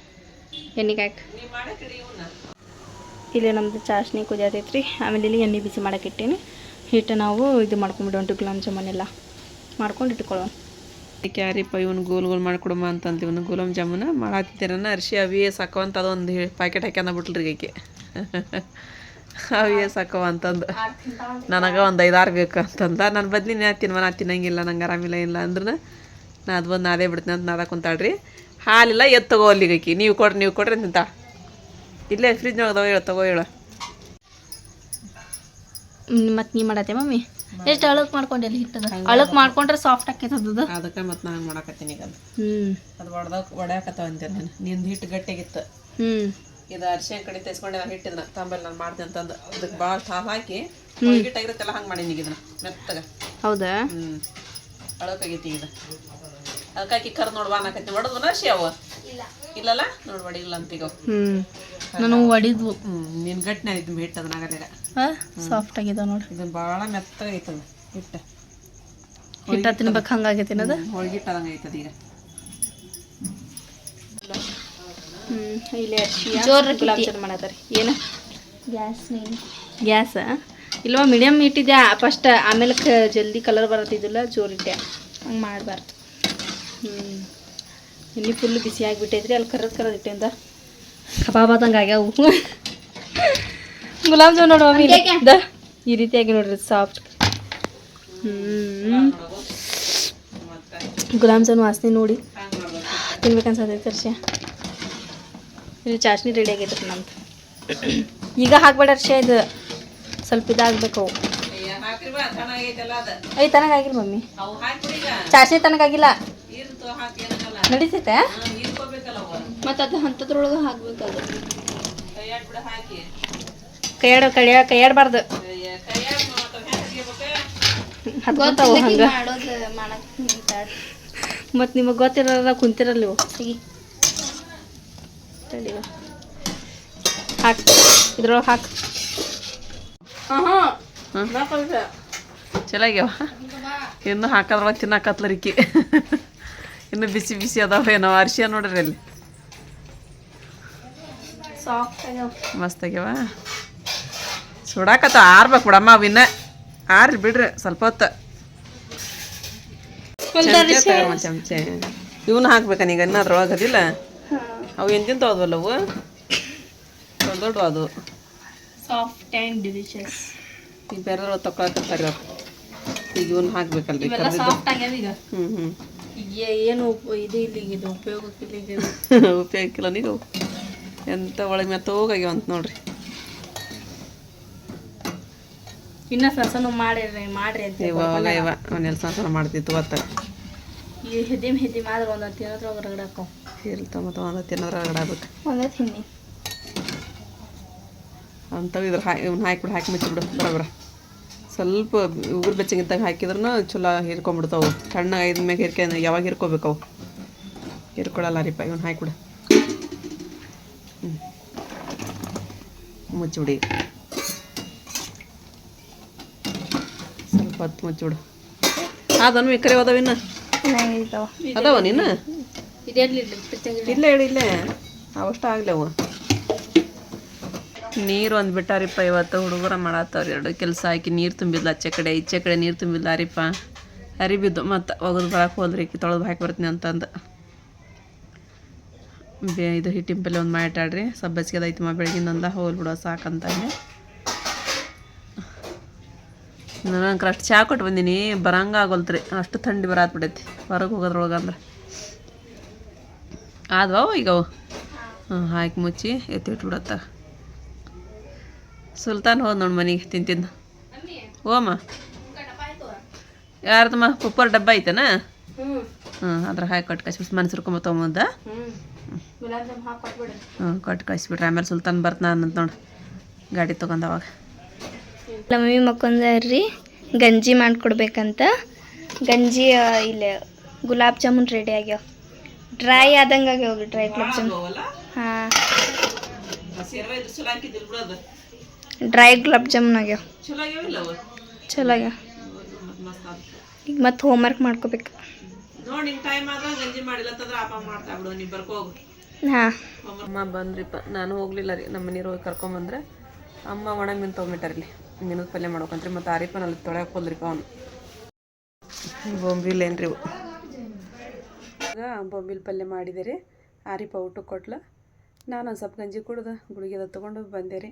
ಎಣ್ಣೆಗೆ ಇಲ್ಲಿ ನಮ್ಮದು ಚಾಸ್ನಿ ಕುದಿಯತೈತಿ ರೀ ಆಮೇಲೆ ಇಲ್ಲಿ ಎಣ್ಣೆ ಬಿಸಿ ಮಾಡಕ್ಕೆ ಇಟ್ಟೀನಿ. ಹಿಟ್ಟು ನಾವು ಇದು ಮಾಡ್ಕೊಂಡ್ಬಿಡೋಣ ಗುಲಾಬ್ ಜಾಮೂನೆಲ್ಲ ಮಾಡ್ಕೊಂಡು ಇಟ್ಕೊಳ್ಳೋಣ. ಕ್ಯಾರಿಪ್ಪ ಇವನು ಗೋಲ್ ಗೋಲ್ ಮಾಡ್ಕೊಡಮ್ಮ ಅಂತಂತ ಇವನು ಗುಲಾಬ್ ಜಾಮೂನ ಮಾಡತ್ತಿದ್ದೀರನ ಅರ್ಶಿ ಅವಿಯೇ ಸಾಕವ ಅಂತ ಅದೊಂದು ಪ್ಯಾಕೆಟ್ ಹಾಕ್ಯಂದ ಬಿಟ್ಲ್ರಿ ಈಕೆ ಅವಿಯೇ ಸಾಕವ ಅಂತಂದು. ನನಗೆ ಒಂದು ಐದಾರು ಬೇಕು ಅಂತಂದ. ನಾನು ಬದ್ಲಿ ನಾ ತಿನ್ವ ನಾ ತಿನ್ನಂಗಿಲ್ಲ, ನಂಗೆ ಆರಾಮಿಲ್ಲ ಇಲ್ಲ ಅಂದ್ರೆ ನಾ ಅದು ಬಂದು ನಾದೇ ಬಿಡ್ತೀನಿ ಅಂತ ನಾದ ಕುಂತಾಳ್ರಿ. ಹಾಲಿಲ್ಲ ಎತ್ತು ತಗೋ ಅಲ್ಲಿಗೆ ಆಕಿ ನೀವು ಕೊಡ್ರಿ ನೀವು ಕೊಡ್ರಿ ಅಂತ ಇಲ್ಲೇ ಫ್ರಿಜ್ನಾಗ ಅದಾವ ಹೇಳು ತಗೋ ಹೇಳು. ಮತ್ತೆ ನೀ ಮಾಡತ್ತೆ ಮಮ್ಮಿ? ಎಷ್ಟು ಅಳಕ್ ಮಾಡ್ಕೊಂಡೆಲ್ಲ ಹಿಟ್ಟದ? ಅಳಕ್ ಮಾಡ್ಕೊಂಡ್ರೆ ಸಾಫ್ಟ್ ಆಕೈತದ ಅದಕ್ಕೆ ಮತ್ತೆ ನಾನು ಮಾಡಕತ್ತೀನಿ ಈಗ ಅದು. ಹ್ಞೂ ಅದು ಹೊಡ್ದಾಗ ಒಡ್ಯಾಕತ್ತಾವ ಅಂತೀನಿ ನಾನು. ನಿಂದು ಹಿಟ್ಟು ಗಟ್ಟಿಗಿತ್ತು. ಹ್ಞೂ ಇದು ಅರಿಶಿನ ಕಡೆ ತೆಸ್ಕೊಂಡೆ ನಾನು ಹಿಟ್ಟಿದ್ನ. ತಂಬಲ್ಲಿ ನಾನು ಮಾಡ್ದೆ ಅಂತಂದು. ಅದಕ್ಕೆ ಭಾಳ ಹಾಲು ಹಾಕಿ ಹಿಟ್ಟಾಗಿರುತ್ತೆಲ್ಲ ಹಂಗೆ ಮಾಡೀನಿ ಈಗ ಇದನ್ನ. ಮೆತ್ತಗೆ. ಹೌದಾ? ಹ್ಞೂ ಅಳಕಾಗೈತಿ ಈಗ. ಅದಕ್ಕಾಕಿ ಕರ್ ನೋಡುವ ಅನ್ನಕತ್ತಿ. ಹೊಡೆದ್ವನ ಅರ್ಶಿ ಅವ? ಇಲ್ಲಲ್ಲ? ನೋಡ್ ಒಡಿಲ್ಲ ಅಂತೀಗ. ಹ್ಞೂ ನಾನು ಒಡಿದ್ವು. ನಿನ್ ಗಟ್ಟಿನ ಇದ್ದು ಹಿಟ್ಟು ಅದನ್ನ ಹಾಂ? ಸಾಫ್ಟ್ ಆಗಿದೆ ನೋಡಿ. ಇದನ್ನ ಭಾಳ ಮೆತ್ತಗೈತದ ಹಿಟ್ಟು ಹಿಟ್ಟ ತಿನ್ಬೇಕು ಹಂಗಾಗೈತಿ ಅದು ಹೋಳಿಗೆ ಹಿಟ್ಟು ಅದಂಗೆ ಐತದ ಈಗ. ಹ್ಞೂ ಇಲ್ಲಿ ಅರ್ಶಿ ಗುಲಾಬ್ ಜಾಮೂನ್ ಮಾಡತ್ತಾರ ಏನು? ಗ್ಯಾಸ್ ಗ್ಯಾಸ? ಇಲ್ವಾ ಮೀಡಿಯಮ್ ಇಟ್ಟಿದ್ಯಾ ಫಸ್ಟ್ ಆಮೇಲೆ ಕ ಜಲ್ದಿ ಕಲರ್ ಬರತ್ತಿದ್ದಿಲ್ಲ ಜೋರಿಟ್ಟೆ ಹಂಗೆ ಮಾಡಬಾರ್ದು. ಹ್ಞೂ ಇಲ್ಲಿ ಫುಲ್ ಬಿಸಿ ಆಗಿಬಿಟ್ಟೈತ್ರಿ ಅಲ್ಲಿ ಕರ್ರದ್ ಕರದ್ ಇಟ್ಟಿಂದ. ಕಬಾಬ್ ಆದಂಗೆ ಆಗ್ಯಾವು. ಗುಲಾಬ್ ಜಾಮ್ ನೋಡುವ ಈ ರೀತಿಯಾಗಿ ನೋಡ್ರಿ ಸಾಫ್ಟ್ ಹ್ಞೂ ಗುಲಾಬ್ ಜಾಮ್ ವಾಸನೆ ನೋಡಿ. ತಿನ್ಬೇಕನ್ಸತ್ತೈತೆ ಅರ್ಷ ಇಲ್ಲಿ ಚಾಸ್ನಿ ರೆಡಿ ಆಗೈತ್ರಿ ನಮ್ದು. ಈಗ ಹಾಕ್ಬೇಡ ಅರ್ಷ ಇದು ಸ್ವಲ್ಪ ಇದಾಗಬೇಕು ಐ ತನಗಾಗಿಲ್ಲ ಮಮ್ಮಿ. ಅವು ಹಾಕ್ಬಿಡಿ ಈಗ. ಚಾಸ್ನಿ ತನಗಾಗಿಲ್ಲ ನಡೀತೈತೆ? ಮತ್ತೆ ಅದು ಹಂತದ್ರೊಳಗೆ ಹಾಕ್ಬೇಕದು. ಕೈಯಾಡ್ ಬಿಡ ಹಾಕಿ. ಕೈಯಾಡ ಕೈಯ ಕೈಯಾಡಬಾರ್ದು. ಹತ್ಕೊಂತಾವು ಹಂಗೆ ಮತ್ತು ನಿಮಗೆ ಗೊತ್ತಿರಲ್ಲ ಕುಂತಿರಲ್ಲ ನೀವು. ತಡಿ ಹಾಕ್ ಇದ್ರೊಳಗೆ ಹಾಕ್. ಚಲೋ ಆಗ್ಯಾವ. ಇನ್ನು ಹಾಕೋದ್ರೊಳಗೆ ತಿನ್ನಕತ್ಲರಿಕಿ ಇನ್ನು ಬಿಸಿ ಬಿಸಿ ಅದಾವ ಏನೋ ಅರ್ಶಿಯ ನೋಡ್ರಿ ಅಲ್ಲಿ. ಸಾಫ್ಟ್ ಆಗ್ಯಾವ ಮಸ್ತ್ ಆಗ್ಯಾವ. ಸುಡಾಕತ್ತ ಆರ್ಬೇಕು ಬಿಡಮ್ಮ ಅವಿನ್ನ ಆರ್ರಿ ಬಿಡ್ರಿ ಸ್ವಲ್ಪ ಹೊತ್ತು. ಚಮಚೆ ಇವನ್ನ ಹಾಕ್ಬೇಕನ ಈಗ ಇನ್ನ ಅದ್ರೊಳಗೆ ಅದಿಲ್ಲ ಅವು ಎಂತಿಂತ ಹೋದ್ವಲ್ಲ ಅವು? ದೊಡ್ಡ ದೊಡ್ಡ ಅದು ಸಾಫ್ಟ್ ಆ್ಯಂಡ್ ಡಿಲಿಷಿಯಸ್ ಈಗ ಬೇರೆ ತಗೊಳಕತ್ತಾರ ಈಗ ಇವನ್ನ ಹಾಕ್ಬೇಕಲ್ರಿ ಹ್ಞೂ ಹ್ಞೂ ಏನು ಇದು ಇಲ್ಲ ಈಗ ಇದು? ಉಪಯೋಗಕ್ಕಿಲ್ಲ. ಉಪಯೋಗಿಲ್ಲ ನೀವು ಎಂತ ಒಳಗೆ ಮೆತ್ತೋಗಾಗ್ಯಾವ ಅಂತ ನೋಡ್ರಿ. ಇನ್ನ ಸಣ್ಣ ಮಾಡಿರಿ ಮಾಡ್ರಿ ಅಂತ ಇವಾಗ ಇವ ಒಂದೆಲ್ಲ ಸಣ್ಣ ಮಾಡ್ತಿತ್ತು ಗೊತ್ತ ಈ ಹೆದಿಮ್ ಹೆದಿಮ್ ಆದ್ರೆ ಒಂದೊಂದು ತಿನ್ನೋದ್ರ ಹೊರಗಡೆ ಹಾಕೋ. ಇರ್ತ ಮತ್ತು ಒಂದು ತಿನ್ನೋದ್ರ ಹೊರಗಡೆ ಒಂದೇ ತಿನ್ನಿ. ಅಂಥವು ಇದ್ರ ಹಾಕಿ ಇವ್ನ ಹಾಕಿ ಮುಚ್ಚಿಬಿಡು. ಬರೋಬರ ಸ್ವಲ್ಪ ಉಗುರು ಬೆಚ್ಚಗಿದ್ದಾಗ ಹಾಕಿದ್ರೂ ಚಲೋ ಹಿರ್ಕೊಂಬಿಡ್ತಾವು. ಸಣ್ಣ ಐದು ಮ್ಯಾಗ ಹಿರ್ಕೆ ಯಾವಾಗ ಹಿರ್ಕೋಬೇಕು ಅವು ಹಿರ್ಕೊಳಲ್ಲ ರೀಪ ಇವನು ಹಾಕಿಬಿಡ ಹ್ಞೂ ಮುಚ್ಚಿಬಿಡಿ. ಹೊತ್ತು ಮುಚ್ಚಿಬಿಡು. ಅದನ್ನು ಕರೆ ಅದಾವಿನ್ನ ಅದಾವ ನೀನು ಇಲ್ಲ ಹೇಳಿ ಇಲ್ಲೇ. ಅವಷ್ಟ ಆಗ್ಲವು. ನೀರು ಒಂದು ಬಿಟ್ಟಾರಿಪ್ಪ ಇವತ್ತು ಹುಡುಗರ ಮಾಡತ್ತವ್ರು ಎರಡು ಕೆಲಸ ಹಾಕಿ ನೀರು ತುಂಬಿಲ್ಲ ಆಚೆ ಕಡೆ, ಈಚೆ ಕಡೆ ನೀರು ತುಂಬಿದ್ಲ. ಅರಿಪ್ಪ, ಅರಿಬಿದ್ದು, ಮತ್ತು ಒಗದು ಬರಕ್ಕೆ ಹೋದ್ರಿ ತೊಳೆದು ಹಾಕಿ ಬರ್ತೀನಿ ಅಂತಂದು. ಬೇ, ಇದು ಹಿಟ್ಟಿನ ಪಲ್ಲೆ ಒಂದು ಮಾಡಿಟ್ಟಾಡ್ರಿ ಸಬ್ಬಸ್ಗೆ ಮಾ ಬೆಳಗಿನಂದ ಹೋಲ್ ಬಿಡೋ ಸಾಕಂತಂದೆ ನನಗೆ ಅಷ್ಟು ಚಾ ಕೊಟ್ಟು ಬಂದೀನಿ, ಬರಂಗ ಆಗೋಲ್ತ್ರಿ. ಅಷ್ಟು ಥಂಡಿ ಬರಾತ್ ಬಿಡೈತಿ, ಹೊರಗೆ ಹೋಗೋದ್ರೊಳಗೆ ಅಂದ್ರೆ. ಆದ್ವಾ ಈಗ ಅವು. ಹಾಂ ಹಾಕಿ ಮುಚ್ಚಿ ಎತ್ತಿಟ್ಬಿಡತ್ತ ಸುಲ್ತಾನ್ ಹೋದ್ ನೋಡಿ ಮನೆಗೆ ತಿಂತಿದ್ದ ಓಮ್ಮ ಯಾರದಮ್ಮ ಕುಪ್ಪರ್ ಡಬ್ಬ ಐತನ? ಹ್ಞೂ ಅದ್ರ ಹಾಕಿ ಕೊಟ್ಟು ಕಳ್ಸಿ ಮನ್ಸಿರ್ಕೊಂಬ ತೊಗೊಂಬಂದ. ಹ್ಞೂ ಕೊಟ್ಟು ಕಳಿಸ್ಬಿಟ್ರೆ ಆಮೇಲೆ ಸುಲ್ತಾನ್ ಬರ್ತಾನ ಅಂತ ನೋಡಿ ಗಾಡಿ ತೊಗೊಂಡು ಅವಾಗ. ನಮ್ಮ ಮಮ್ಮಿ ಮಕ್ಕೊಂದ್ರಿ ಗಂಜಿ ಮಾಡ್ಕೊಡ್ಬೇಕಂತ. ಗಂಜಿ ಇಲ್ಲಿ ಇಲ್ಲೇ ಗುಲಾಬ್ ಜಾಮೂನ್ ರೆಡಿ ಆಗ್ಯಾವ. ಡ್ರೈ ಆದಂಗೆ ಆಗ್ಯಾವ ಡ್ರೈ ಗುಲಾಬ್ ಜಾಮೂನ್. ಹಾಂ. ಡ್ರೈ ಗುಲಾಬ್ ಜಾಮೂನ್ ಆಗ್ಯಾವ ಚಲೋ ಆಗ್ಯಾವ ಈಗ ಮತ್ತೆ ಹೋಮ್ವರ್ಕ್ ಮಾಡ್ಕೋಬೇಕು. ನೋಡಿ ನಿಂಗೆ ಟೈಮ್ ಆದಾಗ ಗಂಜಿ ಮಾಡಿಲ್ಲ ಅಂತಂದ್ರೆ ಅಪ್ಪ ಮಾಡ್ತಾ ಬಿಡು ನೀವು ಬರ್ಕೋಗು ಹಾಂ. ಅಮ್ಮ ಬಂದ್ರಿಪ್ಪ ನಾನು ಹೋಗ್ಲಿಲ್ಲ ರೀ ನಮ್ಮ ಮನೆಯವ್ರು ಹೋಗಿ ಕರ್ಕೊಂಬಂದ್ರೆ ಅಮ್ಮ ಒಣ ಮೀನು ತೊಗೊಂಬಿಟ್ಟಾರಿಲ್ಲಿ ಮೀನದ ಪಲ್ಯ ಮಾಡ್ಕೊಂತ್ರಿ ಮತ್ತು ಆರಿಪನ ಅಲ್ಲಿ ತೊಳೆಯಕ್ಕೆ ಹೋದ್ರಿಪ್ಪ ಅವನು. ಬೊಂಬಿಲ್ ಏನ್ರಿ ಈಗ ಬೊಂಬಿಲ್ ಪಲ್ಯ ಮಾಡಿದೆ ರೀ ಆರಿಪ ಊಟಕ್ಕೆ ಕೊಟ್ಲ. ನಾನು ಒಂದು ಸ್ವಲ್ಪ ಗಂಜಿ ಕುಡ್ದು ಗುಳಿಗೆದ ತೊಗೊಂಡು ಬಂದೆ ರೀ.